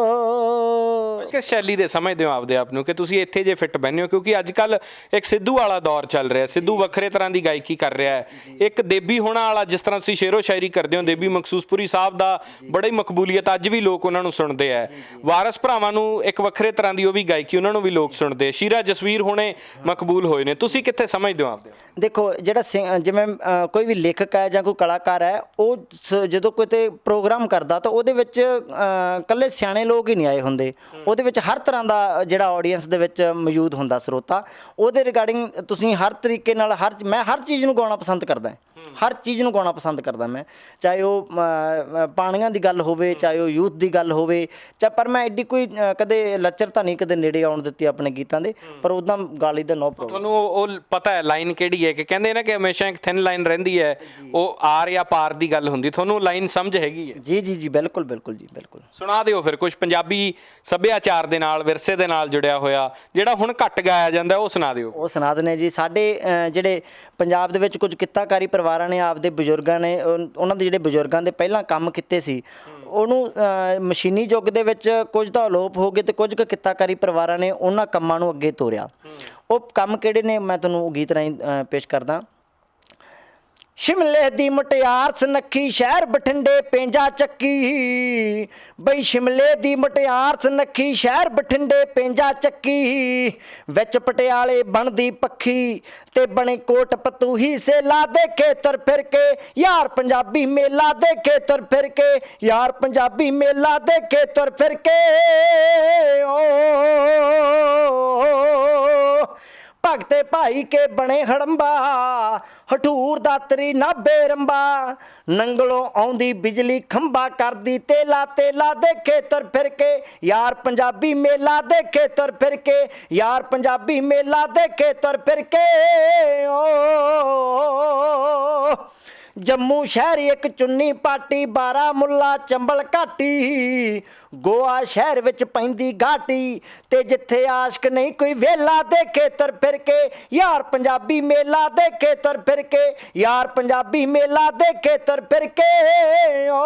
ਕਿਸ ਸ਼ੈਲੀ ਦੇ ਸਮਝਦੇ ਹੋ ਆਪਦੇ ਆਪ ਨੂੰ ਕਿ ਤੁਸੀਂ ਇੱਥੇ ਜੇ ਫਿੱਟ ਬੈਨੇ ਹੋ, ਕਿਉਂਕਿ ਅੱਜ ਕੱਲ ਇੱਕ ਸਿੱਧੂ ਵਾਲਾ ਦੌਰ ਚੱਲ ਰਿਹਾ। ਸਿੱਧੂ ਵੱਖਰੇ ਤਰ੍ਹਾਂ ਦੀ ਗਾਇਕੀ ਕਰ ਰਿਹਾ ਹੈ। ਇੱਕ ਦੇਬੀ ਹੋਣਾ ਵਾਲਾ, ਜਿਸ ਤਰ੍ਹਾਂ ਤੁਸੀਂ ਸ਼ੇਰੋ ਸ਼ਾਇਰੀ ਕਰਦੇ ਹੋ, ਦੇਬੀ ਮਕਸੂਸਪੁਰੀ ਸਾਹਿਬ ਦਾ ਬੜੀ ਮਕਬੂਲੀਅਤ, ਅੱਜ ਵੀ ਲੋਕ ਉਹਨਾਂ ਨੂੰ ਸੁਣਦੇ ਆ। ਵਾਰਸ ਭਰਾਵਾਂ ਨੂੰ ਇੱਕ ਵੱਖਰੇ ਤਰ੍ਹਾਂ ਦੀ ਉਹ ਵੀ ਗਾਇਕੀ ਉਹਨਾਂ ਨੂੰ ਵੀ ਲੋਕ ਸੁਣਦੇ ਸ਼ੀਰਾ ਜਸਵੀਰ ਹੋਣੇ ਮਕਬੂਲ ਹੋਏ ਨੇ ਤੁਸੀਂ ਕਿੱਥੇ ਸਮਝਦੇ ਹੋ ਆਪਦੇ ਆਪ? ਦੇਖੋ ਜਿਹੜਾ ਜਿਵੇਂ ਕੋਈ ਵੀ ਲੇਖਕ ਹੈ ਜਾਂ ਕੋਈ ਕਲਾਕਾਰ ਹੈ ਉਹ ਜਦੋਂ ਕੋਈ ਤੇ ਪ੍ਰੋਗਰਾਮ ਕਰਦਾ ਤਾਂ ਉਹਦੇ ਵਿੱਚ ਅ, ਇਕੱਲੇ ਸਿਆਣੇ ਲੋਕ ਹੀ ਨਹੀਂ ਆਏ ਹੁੰਦੇ। ਉਹਦੇ ਵਿੱਚ ਹਰ ਤਰ੍ਹਾਂ ਦਾ ਜਿਹੜਾ ਆਡੀਅנס ਦੇ ਵਿੱਚ ਮੌਜੂਦ ਹੁੰਦਾ ਸਰੋਤਾ। ਉਹਦੇ ਰਿਗਾਰਡਿੰਗ ਤੁਸੀਂ ਹਰ ਤਰੀਕੇ ਨਾਲ ਹਰ ਮੈਂ ਹਰ ਚੀਜ਼ ਨੂੰ ਗਾਉਣਾ ਪਸੰਦ ਕਰਦਾ। ਹਰ ਚੀਜ਼ ਨੂੰ ਗਾਉਣਾ ਪਸੰਦ ਕਰਦਾ ਮੈਂ ਚਾਹੇ ਉਹ ਪਾਣੀਆਂ ਦੀ ਗੱਲ ਹੋਵੇ ਚਾਹੇ ਉਹ ਯੂਥ ਦੀ ਗੱਲ ਹੋਵੇ ਚਾ ਪਰ ਮੈਂ ਐਡੀ ਕੋਈ ਕਦੇ ਲੱਚਰਤਾ ਨਹੀਂ ਕਦੇ ਨੇੜੇ ਆਉਣ ਦਿੱਤੀ ਆਪਣੇ ਗੀਤਾਂ ਦੇ ਪਰ ਉਦਾਂ ਗਾਲੀ ਦਾ ਨੋ ਪ੍ਰੋਬਲਮ ਤੁਹਾਨੂੰ ਉਹ ਪਤਾ ਹੈ ਲਾਈਨ ਕਿਹੜੀ ਹੈ ਕਿ ਕਹਿੰਦੇ ਨਾ ਕਿ ਹਮੇਸ਼ਾ ਇੱਕ ਥਿਨ ਲਾਈਨ ਰਹਿੰਦੀ ਹੈ ਉਹ ਆਰ ਜਾਂ ਪਾਰ ਦੀ ਗੱਲ ਹੁੰਦੀ ਤੁਹਾਨੂੰ ਲਾਈਨ ਸਮਝ ਹੈਗੀ ਹੈ? ਜੀ ਜੀ ਜੀ ਬਿਲਕੁਲ ਬਿਲਕੁਲ ਜੀ ਬਿਲਕੁਲ। ਸੁਣਾ ਦਿਓ ਫਿਰ ਕੁਝ ਪੰਜਾਬੀ ਸੱਭਿਆਚਾਰ ਦੇ ਨਾਲ ਵਿਰਸੇ ਦੇ ਨਾਲ ਜੁੜਿਆ ਹੋਇਆ ਜਿਹੜਾ ਹੁਣ ਘੱਟ ਗਾਇਆ ਜਾਂਦਾ ਉਹ ਸੁਣਾ ਦਿਓ। ਉਹ ਸੁਣਾ ਦਿੰਦੇ ਜੀ ਸਾਡੇ ਜਿਹੜੇ ਪੰਜਾਬ ਦੇ ਵਿੱਚ ਕੁਝ ਕਿੱਤਾਕਾਰੀ ਪਰਿਵਾਰਾਂ ਨੇ ਆਪਦੇ ਬਜ਼ੁਰਗਾਂ ਨੇ ਉਨ- ਉਹਨਾਂ ਦੇ ਜਿਹੜੇ ਬਜ਼ੁਰਗਾਂ ਦੇ ਪਹਿਲਾਂ ਕੰਮ ਕੀਤੇ ਸੀ ਉਹਨੂੰ ਅ, ਮਸ਼ੀਨੀ ਯੁੱਗ ਦੇ ਵਿੱਚ ਕੁਝ ਤਾਂ ਅਲੋਪ ਹੋ ਗਏ ਤੇ ਕੁਝ ਕੁ ਕਿੱਤਾਕਾਰੀ ਪਰਿਵਾਰਾਂ ਨੇ ਉਹਨਾਂ ਕੰਮਾਂ ਨੂੰ ਅੱਗੇ ਤੋਰਿਆ। ਉਹ ਕੰਮ ਕਿਹੜੇ ਨੇ? ਮੈਂ ਤੁਹਾਨੂੰ ਉਹ ਗੀਤ ਰਾਹੀਂ ਅ, ਪੇਸ਼ ਕਰਦਾ। ਸ਼ਿਮਲੇ ਦੀ ਮਟਿਆਰ ਸਨੱਖੀ ਸ਼ਹਿਰ ਬਠਿੰਡੇ ਪੇਂਜਾ ਚੱਕੀ। ਬਈ ਸ਼ਿਮਲੇ ਦੀ ਮਟਿਆਰ ਸਨੱਖੀ ਸ਼ਹਿਰ ਬਠਿੰਡੇ ਪੇਂਜਾ ਚੱਕੀ। ਵਿੱਚ ਪਟਿਆਲੇ ਬਣਦੀ ਪੱਖੀ ਤੇ ਬਣੇ ਕੋਟ ਪਤੂਹੀ ਸੇਲਾ ਦੇ ਖੇਤਰ ਫਿਰ ਕੇ। ਯਾਰ ਪੰਜਾਬੀ ਮੇਲਾ ਦੇ ਖੇਤਰ ਫਿਰ ਕੇ। ਯਾਰ ਪੰਜਾਬੀ ਮੇਲਾ ਦੇਖੇ ਤੁਰ ਫਿਰ ਕੇ। ਓ ਭਗਤੇ ਭਾਈ ਕੇ ਬਣੇ ਹੜੰਬਾ, ਹਠੂਰ ਦਾਤਰੀ ਨਾਭੇ ਰੰਬਾ। ਨੰਗਲੋਂ ਆਉਂਦੀ ਬਿਜਲੀ ਖੰਭਾ ਕਰਦੀ, ਤੇਲਾ ਤੇਲਾ ਦੇਖੇ ਤੁਰ ਫਿਰ ਕੇ। ਯਾਰ ਪੰਜਾਬੀ ਮੇਲਾ ਦੇਖੇ ਤੁਰ ਫਿਰ ਕੇ, ਯਾਰ ਪੰਜਾਬੀ ਮੇਲਾ ਦੇਖੇ ਤੁਰ ਫਿਰ ਕੇ। ਓ ਜੰਮੂ ਸ਼ਹਿਰ ਇੱਕ ਚੁੰਨੀ ਪਾਟੀ ਬਾਰਾਮੁੱਲਾ ਚੰਬਲ ਘਾਟੀ। ਗੋਆ ਸ਼ਹਿਰ ਵਿੱਚ ਪੈਂਦੀ ਘਾਟੀ ਤੇ ਜਿੱਥੇ ਆਸ਼ਕ ਨਹੀਂ ਕੋਈ ਵੇਲਾ ਦੇਖੇ, ਤੁਰ ਫਿਰ ਕੇ ਯਾਰ ਪੰਜਾਬੀ ਮੇਲਾ ਦੇਖੇ, ਤੁਰ ਫਿਰ ਕੇ ਯਾਰ ਪੰਜਾਬੀ ਮੇਲਾ ਦੇਖੇ, ਤੁਰ ਫਿਰ ਕੇ। ਓ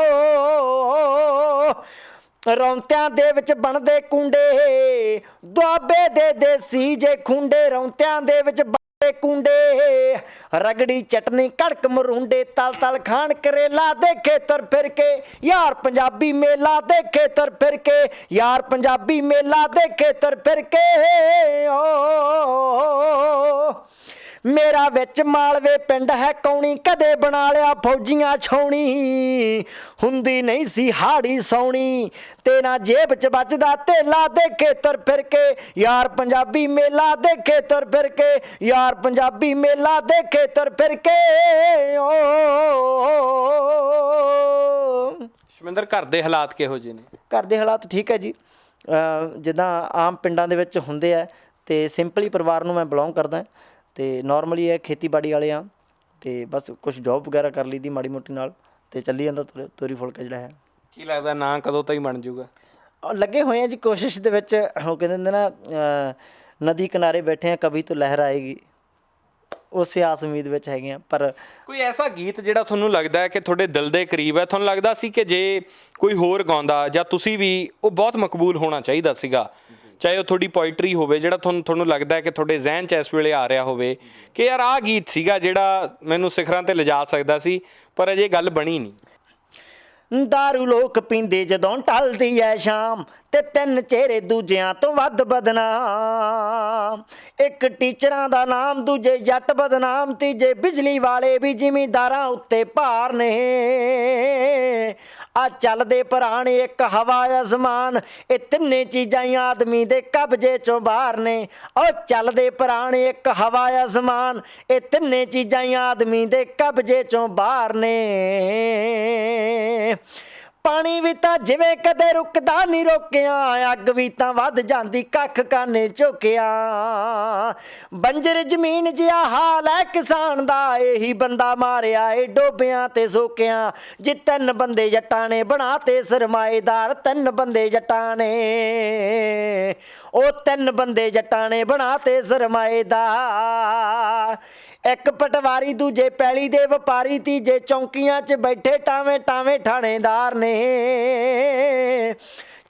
ਰੌਂਤਿਆਂ ਦੇ ਵਿੱਚ ਬਣਦੇ ਕੁੰਡੇ, ਦੁਆਬੇ ਦੇ ਦੇਸੀ ਜੇ ਖੁੰਡੇ, ਰੌਂਤਿਆਂ ਦੇ ਵਿੱਚ ਬਣਦੇ ਕੁੰਡੇ, ਰਗੜੀ ਚਟਨੀ ਕੜਕ ਮਰੁੰਡੇ, ਤਲ ਤਲ ਖਾਣ ਕਰੇਲਾ ਦੇਖੇ ਤੁਰ ਫਿਰ ਕੇ, ਯਾਰ ਪੰਜਾਬੀ ਮੇਲਾ ਦੇਖੇ ਤੁਰ ਫਿਰ ਕੇ, ਯਾਰ ਪੰਜਾਬੀ ਮੇਲਾ ਦੇਖੇ ਤੁਰ ਫਿਰ ਕੇ, ਓ ਮੇਰਾ ਵਿੱਚ ਮਾਲਵੇ ਪਿੰਡ ਹੈ ਕੌਣੀ ਕਦੇ ਬਣਾ ਲਿਆ ਫੌਜੀਆਂ ਛਾਉਣੀ। ਹੁੰਦੀ ਨਹੀਂ ਸੀ ਹਾੜੀ ਸੌਣੀ ਤੇ ਨਾ ਜੇਬ ਚ ਬਚਦਾ ਤੇਲਾ ਦੇਖੇ ਤੁਰ ਫਿਰ ਕੇ। ਯਾਰ ਪੰਜਾਬੀ ਮੇਲਾ ਦੇਖੇ ਤੁਰ ਫਿਰ ਕੇ ਯਾਰ ਪੰਜਾਬੀ ਮੇਲਾ ਦੇਖੇ ਤੁਰ ਫਿਰ ਕੇ। ਓ। ਸ਼ਮਿੰਦਰ ਘਰ ਦੇ ਹਾਲਾਤ ਕਿਹੋ ਜਿਹੇ ਨੇ? ਘਰ ਦੇ ਹਾਲਾਤ ਠੀਕ ਹੈ ਜੀ। ਜਿੱਦਾਂ ਆਮ ਪਿੰਡਾਂ ਦੇ ਵਿੱਚ ਹੁੰਦੇ ਆ ਤੇ ਸਿੰਪਲੀ ਪਰਿਵਾਰ ਨੂੰ ਮੈਂ ਬਿਲੋਂਗ ਕਰਦਾ। ਤੇ ਨਾਰਮਲੀ ਇਹ ਖੇਤੀਬਾੜੀ ਵਾਲੇ ਆ ਤੇ ਬਸ ਕੁਝ ਜੌਬ ਵਗੈਰਾ ਕਰ ਲਈਦੀ ਮਾੜੀ ਮੋਟੀ ਨਾਲ ਤੇ ਚੱਲੀ ਜਾਂਦਾ ਤੁਰ- ਤੋਰੀ ਫੁਲਕਾ ਜਿਹੜਾ ਹੈ। ਕੀ ਲੱਗਦਾ ਨਾਂ ਕਦੋਂ ਤਾਈਂ ਬਣ ਜਾਊਗਾ? ਔਰ ਲੱਗੇ ਹੋਏ ਆ ਜੀ ਕੋਸ਼ਿਸ਼ ਦੇ ਵਿੱਚ। ਉਹ ਕਹਿੰਦੇ ਹੁੰਦੇ ਨਾ ਨਦੀ ਕਿਨਾਰੇ ਬੈਠੇ ਆ ਕभी ਤੋਂ ਲਹਿਰ ਆਏਗੀ। ਉਸੇ ਆਸ ਉਮੀਦ ਵਿੱਚ ਹੈਗੇ ਆ ਪਰ ਕੋਈ ਐਸਾ ਗੀਤ ਜਿਹੜਾ ਤੁਹਾਨੂੰ ਲੱਗਦਾ ਹੈ ਕਿ ਤੁਹਾਡੇ ਦਿਲ ਦੇ ਕਰੀਬ ਹੈ? ਤੁਹਾਨੂੰ ਲੱਗਦਾ ਸੀ ਕਿ ਜੇ ਕੋਈ ਹੋਰ ਗਾਉਂਦਾ ਜਾਂ ਤੁਸੀਂ ਵੀ ਉਹ ਬਹੁਤ ਮਕਬੂਲ ਹੋਣਾ ਚਾਹੀਦਾ ਸੀਗਾ। ਚਾਹੇ ਉਹ ਤੁਹਾਡੀ ਪੋਇਟਰੀ ਹੋਵੇ, ਜਿਹੜਾ ਤੁਹਾਨੂੰ ਤੁਹਾਨੂੰ ਲੱਗਦਾ ਹੈ ਕਿ ਤੁਹਾਡੇ ਜ਼ਿਹਨ 'ਚ ਇਸ ਵੇਲੇ ਆ ਰਿਹਾ ਹੋਵੇ, ਕਿ ਯਾਰ ਆਹ ਗੀਤ ਸੀਗਾ ਜਿਹੜਾ ਮੈਨੂੰ ਸਿਖਰਾਂ ਤੇ ਲਿਜਾ ਸਕਦਾ ਸੀ, ਪਰ ਅਜੇ ਗੱਲ ਬਣੀ ਨਹੀਂ। दारू ਲੋਕ ਪੀਂਦੇ ਜਦੋਂ ਟਲਦੀ ਐ ਸ਼ਾਮ ਤੇ ਤਿੰਨ ਚਿਹਰੇ ਦੂਜਿਆਂ ਤੋਂ ਵੱਧ ਬਦਨਾਮ ਇੱਕ ਟੀਚਰਾਂ ਦਾ ਨਾਮ ਦੂਜੇ ਜੱਟ ਬਦਨਾਮ ਤੀਜੇ ਬਿਜਲੀ ਵਾਲੇ ਵੀ ਜ਼ਿਮੀਂਦਾਰਾਂ ਉੱਤੇ ਭਾਰ ਨੇ ਆ ਚੱਲਦੇ ਪੁਰਾਣੇ ਇੱਕ ਹਵਾ ਅਸਮਾਨ ਇਹ ਤਿੰਨੇ ਚੀਜ਼ਾਂ ਹੀ ਆਦਮੀ ਦੇ ਕਬਜ਼ੇ ਚੋਂ ਬਾਹਰ ਨੇ ਉਹ ਚੱਲਦੇ ਪੁਰਾਣੇ ਇੱਕ ਹਵਾ ਅਸਮਾਨ ਇਹ ਤਿੰਨੇ ਚੀਜ਼ਾਂ ਹੀ ਆਦਮੀ ਦੇ ਕਬਜ਼ੇ ਚੋਂ ਬਾਹਰ ਨੇ ਪਾਣੀ ਵੀ ਤਾਂ ਜਿਵੇਂ ਕਦੇ ਰੁਕਦਾ ਨਹੀਂ ਰੋਕਿਆ, ਅੱਗ ਵੀ ਤਾਂ ਵੱਧ ਜਾਂਦੀ, ਕੱਖ ਕਾਨੇ ਝੋਕਿਆ। ਬੰਜਰ ਜ਼ਮੀਨ ਜਿਹਾ ਹਾਲ ਹੈ ਕਿਸਾਨ ਦਾ, ਇਹੀ ਬੰਦਾ ਮਾਰਿਆ ਏ ਡੋਬਿਆਂ ਤੇ ਸੋਕਿਆਂ। ਜੇ ਤਿੰਨ ਬੰਦੇ ਜੱਟਾਂ ਨੇ ਬਣਾਤੇ ਸਰਮਾਏਦਾਰ, ਤਿੰਨ ਬੰਦੇ ਜੱਟਾਂ ਨੇ। ਉਹ ਤਿੰਨ ਬੰਦੇ ਜੱਟਾਂ ਨੇ ਬਣਾਤੇ ਸਰਮਾਏਦਾਰ। ਇੱਕ ਪਟਵਾਰੀ ਦੂਜੇ ਪੈਲੀ ਦੇ ਵਪਾਰੀ ਤੀਜੇ ਚੌਂਕੀਆਂ 'ਚ ਬੈਠੇ ਟਾਵੇਂ ਟਾਵੇਂ ਥਾਣੇਦਾਰ ਨੇ।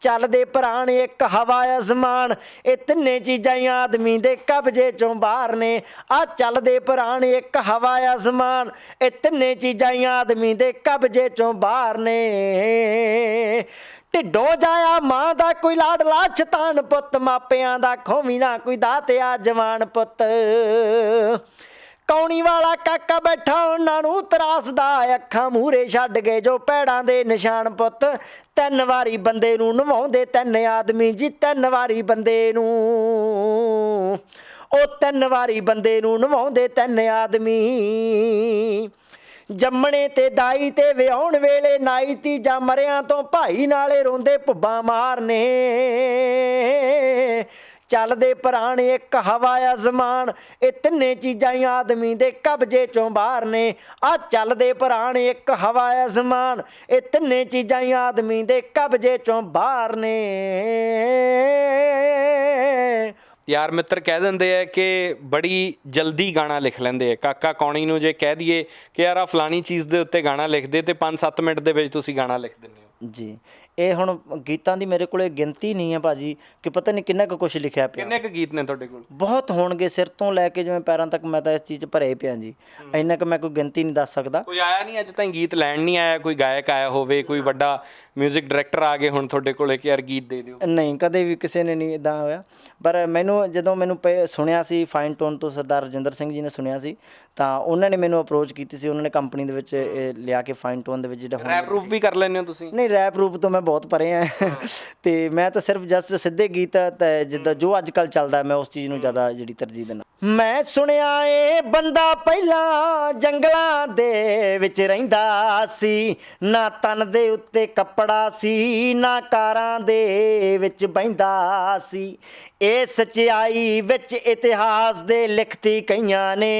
ਚੱਲਦੇ ਪੁਰਾਣੇ ਇੱਕ ਹਵਾ ਅਸਮਾਨ, ਇਹ ਤਿੰਨੇ ਚੀਜ਼ਾਂ ਹੀ ਆਦਮੀ ਦੇ ਕਬਜ਼ੇ ਚੋਂ ਬਾਹਰ ਨੇ। ਆ ਚੱਲਦੇ ਪੁਰਾਣੇ ਇੱਕ ਹਵਾ ਅਸਮਾਨ, ਇਹ ਤਿੰਨੇ ਚੀਜ਼ਾਂ ਹੀ ਆਦਮੀ ਦੇ ਕਬਜ਼ੇ ਚੋਂ ਬਾਹਰ ਨੇ। ਢਿੱਡੋ ਜਾਇਆ ਮਾਂ ਦਾ ਕੋਈ ਲਾਡਲਾ ਛਤਾਨ ਪੁੱਤ ਮਾਪਿਆਂ ਦਾ ਖੋਵੀ ਨਾ ਕੋਈ ਦਾਤਿਆ ਜਵਾਨ ਪੁੱਤ। ਕੌਣੀ ਵਾਲਾ ਕਾਕਾ ਬੈਠਾ ਉਹਨਾਂ ਨੂੰ ਤਰਾਸਦਾ ਅੱਖਾਂ ਮੂਰੇ ਛੱਡ ਗਏ ਜੋ ਪੈੜਾਂ ਦੇ ਨਿਸ਼ਾਨ ਪੁੱਤ। ਤਿੰਨ ਵਾਰੀ ਬੰਦੇ ਨੂੰ ਨਵਾਉਂਦੇ ਤਿੰਨ ਆਦਮੀ ਜੀ, ਤਿੰਨ ਵਾਰੀ ਬੰਦੇ ਨੂੰ। ਉਹ ਤਿੰਨ ਵਾਰੀ ਬੰਦੇ ਨੂੰ ਨਵਾਉਂਦੇ ਤਿੰਨ ਆਦਮੀ। ਜੰਮਣੇ ਤੇ ਦਾਈ ਤੇ ਵਿਆਹਣ ਵੇਲੇ ਨਾਈ ਤੀਜਾ ਮਰਿਆਂ ਤੋਂ ਭਾਈ ਨਾਲੇ ਰੋਂਦੇ ਭੁੱਬਾਂ ਮਾਰਨੇ। ਚੱਲਦੇ ਪੁਰਾਣੇ ਇੱਕ ਹਵਾ ਅਜ਼ਮਾਨ ਇਹ ਤਿੰਨੇ ਚੀਜ਼ਾਂ ਹੀ ਆਦਮੀ ਦੇ ਕਬਜ਼ੇ ਚੋਂ ਬਾਹਰ ਨੇ। ਆ ਚੱਲਦੇ ਪੁਰਾਣੇ ਇੱਕ ਹਵਾ ਅਜ਼ਮਾਨ ਇਹ ਤਿੰਨੇ ਚੀਜ਼ਾਂ ਹੀ ਆਦਮੀ ਦੇ ਕਬਜ਼ੇ ਚੋਂ ਬਾਹਰ ਨੇ। ਯਾਰ ਮਿੱਤਰ ਕਹਿ ਦਿੰਦੇ ਆ ਕਿ ਬੜੀ ਜਲਦੀ ਗਾਣਾ ਲਿਖ ਲੈਂਦੇ ਆ। ਕਾਕਾ ਕੌਣੀ ਨੂੰ ਜੇ ਕਹਿ ਦਈਏ ਕਿ ਯਾਰ ਆ ਫਲਾਨੀ ਚੀਜ਼ ਦੇ ਉੱਤੇ ਗਾਣਾ ਲਿਖ ਦੇ ਤੇ 5-7 ਮਿੰਟ ਦੇ ਵਿੱਚ ਤੁਸੀਂ ਗਾਣਾ ਲਿਖ ਦਿੰਦੇ ਹੋ। ਜੀ। ਇਹ ਹੁਣ ਗੀਤਾਂ ਦੀ ਮੇਰੇ ਕੋਲੇ ਗਿਣਤੀ ਨਹੀਂ ਹੈ ਭਾਜੀ ਕਿ ਪਤਾ ਨਹੀਂ ਕਿੰਨਾ ਕੁ ਕੁਝ ਲਿਖਿਆ ਪਿਆ। ਕਿੰਨੇ ਕੁ ਗੀਤ ਨੇ ਤੁਹਾਡੇ ਕੋਲ? ਬਹੁਤ ਹੋਣਗੇ ਸਿਰ ਤੋਂ ਲੈ ਕੇ ਜਿਵੇਂ ਪੈਰਾਂ ਤੱਕ ਮੈਂ ਤਾਂ ਇਸ ਚੀਜ਼ 'ਚ ਭਰੇ ਪਿਆ ਜੀ। ਇੰਨਾ ਕਿ ਮੈਂ ਕੋਈ ਗਿਣਤੀ ਨਹੀਂ ਦੱਸ ਸਕਦਾ। ਕੋਈ ਆਇਆ ਨਹੀਂ ਅੱਜ ਤਾਈਂ ਗੀਤ ਲੈਣ ਨਹੀਂ ਆਇਆ ਕੋਈ ਗਾਇਕ ਆਇਆ ਹੋਵੇ ਕੋਈ ਵੱਡਾ 뮤직 ਡਾਇਰੈਕਟਰ ਆ ਗਏ ਹੁਣ ਤੁਹਾਡੇ ਕੋਲੇ ਕਿ ਯਾਰ ਗੀਤ ਦੇ ਦਿਓ। ਨਹੀਂ ਕਦੇ ਵੀ ਕਿਸੇ ਨੇ ਨਹੀਂ ਇਦਾਂ ਹੋਇਆ। ਪਰ ਮੈਨੂੰ ਜਦੋਂ ਮੈਨੂੰ ਸੁਣਿਆ ਸੀ ਫਾਈਨ ਟੋਨ ਤੋਂ ਸਰਦਾਰ ਰਜਿੰਦਰ ਸਿੰਘ ਜੀ ਨੇ ਸੁਣਿਆ ਸੀ ਤਾਂ ਉਹਨਾਂ ਨੇ ਮੈਨੂੰ ਅਪਰੋਚ ਕੀਤੀ ਸੀ ਉਹਨਾਂ ਨੇ ਕੰਪਨੀ ਦੇ ਵਿੱਚ ਇਹ ਲਿਆ ਕੇ ਫਾਈਨ ਟੋਨ ਦੇ ਵਿੱਚ ਜਿਹੜਾ ਰੈਪ ਰੂਪ ਵੀ ਕਰ ਲੈਂਦੇ ਹੋ ਤੁਸੀਂ? ਨਹੀਂ ਰੈਪ ਰੂਪ ਤੋਂ ਮੈਂ ਬਹੁਤ ਪਰੇ ਆ। ਤੇ ਮੈਂ ਤਾਂ ਸਿਰਫ ਜਸਟ ਸਿੱਧੇ ਗੀਤ ਤੇ ਜਿੱਦਾਂ ਜੋ ਅੱਜ ਕੱਲ ਚੱਲਦਾ ਮੈਂ ਉਸ ਚੀਜ਼ ਨੂੰ ਜ਼ਿਆਦਾ ਜਿਹੜੀ ਤਰਜੀਹ ਦਿੰਦਾ। ਮੈਂ ਸੁਣਿਆ ਏ ਬੰਦਾ ਪਹਿਲਾਂ ਜੰਗਲਾਂ ਦੇ ਵਿੱਚ ਰਹਿੰਦਾ ਸੀ ਨਾ ਤਨ ਦੇ ਉੱਤੇ ਕੱਪੜਾ ਸੀ ਨਾ ਕਾਰਾਂ ਦੇ ਵਿੱਚ ਬਹਿੰਦਾ ਸੀ। ਇਹ ਸਚਾਈ ਵਿੱਚ ਇਤਿਹਾਸ ਦੇ ਲਿਖਤੀ ਕਈਆਂ ਨੇ।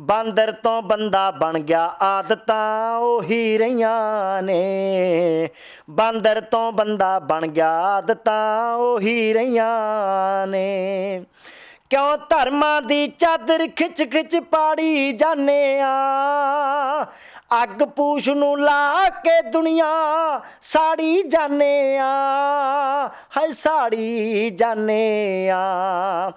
ਬਾਂਦਰ ਤੋਂ ਬੰਦਾ ਬਣ ਗਿਆ ਆਦਤਾਂ ਉਹੀ ਰਹੀਆਂ ਨੇ। ਬਾਂਦਰ ਤੋਂ ਬੰਦਾ ਬਣ ਗਿਆ ਆਦਤਾਂ ਉਹੀ ਰਹੀਆਂ ਨੇ। ਕਿਉਂ ਧਰਮਾਂ ਦੀ ਚਾਦਰ ਖਿੱਚ ਖਿੱਚ ਪਾੜੀ ਜਾਨੇ ਆ ਅੱਗ ਪੂਛ ਨੂੰ ਲਾ ਕੇ ਦੁਨੀਆ ਸਾੜੀ ਜਾਣੇ ਆ ਹਾਏ ਸਾੜੀ ਜਾਣੇ ਆ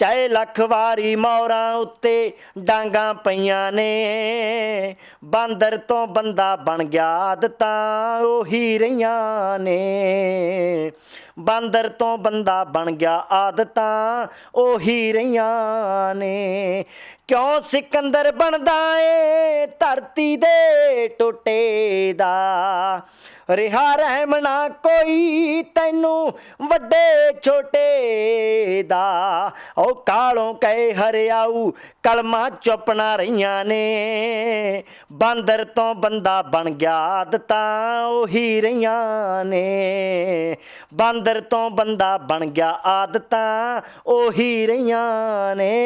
ਚਾਹੇ ਲੱਖ ਵਾਰੀ ਮੌਰਾਂ ਉੱਤੇ ਡਾਂਗਾ ਪਈਆਂ ਨੇ, ਬਾਂਦਰ ਤੋਂ ਬੰਦਾ ਬਣ ਗਿਆ ਆਦਤਾਂ ਉਹੀ ਰਹੀਆਂ ਨੇ। ਬਾਂਦਰ ਤੋਂ ਬੰਦਾ ਬਣ ਗਿਆ ਆਦਤਾਂ ਉਹੀ ਰਹੀਆਂ ਨੇ। ਕਿਉਂ ਸਿਕੰਦਰ ਬਣਦਾ ਏ ਧਰਤੀ ਦੇ ਟੋਟੇ ਦਾ? ਰਿਹਾ ਰਹਿਮ ਨਾ ਕੋਈ, ਤੈਨੂੰ ਵੱਡੇ ਛੋਟੇ ਦਾ। ਉਹ ਕਾਲੋਂ ਕਹੇ ਹਰਿਆਊ, ਕਲਮਾਂ ਚੁੱਪਣਾ ਰਹੀਆਂ ਨੇ। ਬਾਂਦਰ ਤੋਂ ਬੰਦਾ ਬਣ ਗਿਆ, ਆਦਤਾਂ ਉਹੀ ਰਹੀਆਂ ਨੇ। ਬਾਂਦਰ ਤੋਂ ਬੰਦਾ ਬਣ ਗਿਆ, ਆਦਤਾਂ ਉਹੀ ਰਹੀਆਂ ਨੇ।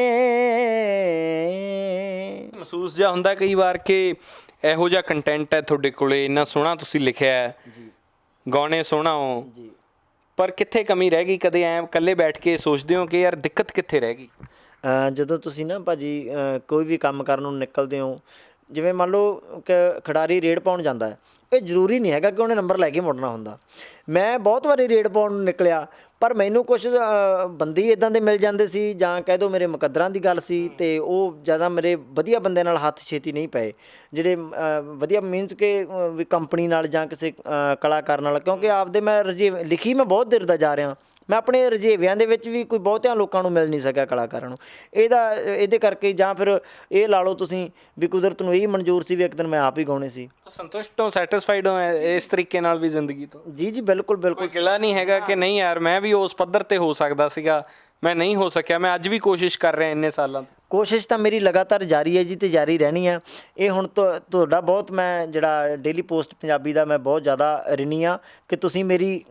ਮਹਿਸੂਸ ਜਿਹਾ ਹੁੰਦਾ ਕਈ ਵਾਰ ਕਿ ਇਹੋ ਜਿਹਾ ਕੰਟੈਂਟ ਹੈ ਤੁਹਾਡੇ ਕੋਲੇ ਇੰਨਾ ਸੋਹਣਾ ਤੁਸੀਂ ਲਿਖਿਆ ਹੈ। ਜੀ। ਗਾਣੇ ਸੋਹਣਾ ਹੋ। ਜੀ। ਪਰ ਕਿੱਥੇ ਕਮੀ ਰਹਿ ਗਈ? ਕਦੇ ਐ ਇਕੱਲੇ ਬੈਠ ਕੇ ਸੋਚਦੇ ਹੋ ਕਿ ਯਾਰ ਦਿੱਕਤ ਕਿੱਥੇ ਰਹਿ ਗਈ? ਜਦੋਂ ਤੁਸੀਂ ਨਾ ਭਾਜੀ ਕੋਈ ਵੀ ਕੰਮ ਕਰਨ ਨੂੰ ਨਿਕਲਦੇ ਹੋ ਜਿਵੇਂ ਮੰਨ ਲਓ ਕਿ ਖਿਡਾਰੀ ਰੇਡ ਪਾਉਣ ਜਾਂਦਾ ਹੈ ਇਹ ਜ਼ਰੂਰੀ ਨਹੀਂ ਹੈਗਾ ਕਿ ਉਹਨੇ ਨੰਬਰ ਲੈ ਕੇ ਮੁੜਨਾ ਹੁੰਦਾ। ਮੈਂ ਬਹੁਤ ਵਾਰੀ ਰੇਡ ਪਾਉਣ ਨੂੰ ਨਿਕਲਿਆ ਪਰ ਮੈਨੂੰ ਕੁਝ ਬੰਦੇ ਇਦਾਂ ਦੇ ਮਿਲ ਜਾਂਦੇ ਸੀ ਜਾਂ ਕਹਿ ਦੋ ਮੇਰੇ ਮੁਕੱਦਰਾਂ ਦੀ ਗੱਲ ਸੀ ਤੇ ਉਹ ਜ਼ਿਆਦਾ ਮੇਰੇ ਵਧੀਆ ਬੰਦੇ ਨਾਲ ਹੱਥ ਛੇਤੀ ਨਹੀਂ ਪਏ। ਜਿਹੜੇ ਵਧੀਆ ਮੀਨਸ ਕਿ ਵੀ ਕੰਪਨੀ ਨਾਲ ਜਾਂ ਕਿਸੇ ਕਲਾਕਾਰ ਨਾਲ ਕਿਉਂਕਿ ਆਪਦੇ ਮੈਂ ਰਜੀਵ ਲਿਖੀ ਮੈਂ ਬਹੁਤ ਦੇਰ ਦਾ ਜਾ ਰਿਹਾ। ਮੈਂ ਆਪਣੇ ਰਜੇਵਿਆਂ ਦੇ ਵਿੱਚ ਵੀ ਕੋਈ ਬਹੁਤਿਆਂ ਲੋਕਾਂ ਨੂੰ ਮਿਲ ਨਹੀਂ ਸਕਿਆ ਕਲਾਕਾਰਾਂ ਨੂੰ। ਇਹਦਾ ਇਹਦੇ ਕਰਕੇ ਜਾਂ ਫਿਰ ਇਹ ਲਾ ਲਓ ਤੁਸੀਂ ਵੀ ਕੁਦਰਤ ਨੂੰ ਇਹ ਮਨਜ਼ੂਰ ਸੀ ਵੀ ਇੱਕ ਦਿਨ ਮੈਂ ਆਪ ਹੀ ਗਾਉਣੇ ਸੀ। ਸੰਤੁਸ਼ਟ ਹੋ ਸੈਟੀਸਫਾਈਡ ਹੋ ਇਸ ਤਰੀਕੇ ਨਾਲ ਵੀ ਜ਼ਿੰਦਗੀ ਤੋਂ? ਜੀ ਜੀ ਬਿਲਕੁਲ ਬਿਲਕੁਲ। ਕੋਈ ਗਿਲਾ ਨਹੀਂ ਹੈਗਾ ਕਿ ਨਹੀਂ ਯਾਰ ਮੈਂ ਵੀ ਉਸ ਪੱਧਰ ਤੇ ਹੋ ਸਕਦਾ ਸੀਗਾ। ਮੈਂ ਨਹੀਂ ਹੋ ਸਕਿਆ ਮੈਂ ਅੱਜ ਵੀ ਕੋਸ਼ਿਸ਼ ਕਰ ਰਿਹਾ ਇੰਨੇ ਸਾਲਾਂ ਤੋਂ। ਕੋਸ਼ਿਸ਼ ਤਾਂ ਮੇਰੀ ਲਗਾਤਾਰ ਜਾਰੀ ਹੈ ਜੀ ਤੇ ਜਾਰੀ ਰਹਿਣੀ ਆ। ਇਹ ਹੁਣ ਤੁ- ਤੁਹਾਡਾ ਬਹੁਤ ਮੈਂ ਜਿਹੜਾ ਡੇਲੀ ਪੋਸਟ ਪੰਜਾਬੀ ਦਾ ਮੈਂ ਬਹੁਤ ਜ਼ਿਆਦਾ ਰਿਣੀ ਆ ਕਿ ਤੁਸੀਂ ਮੇਰੀ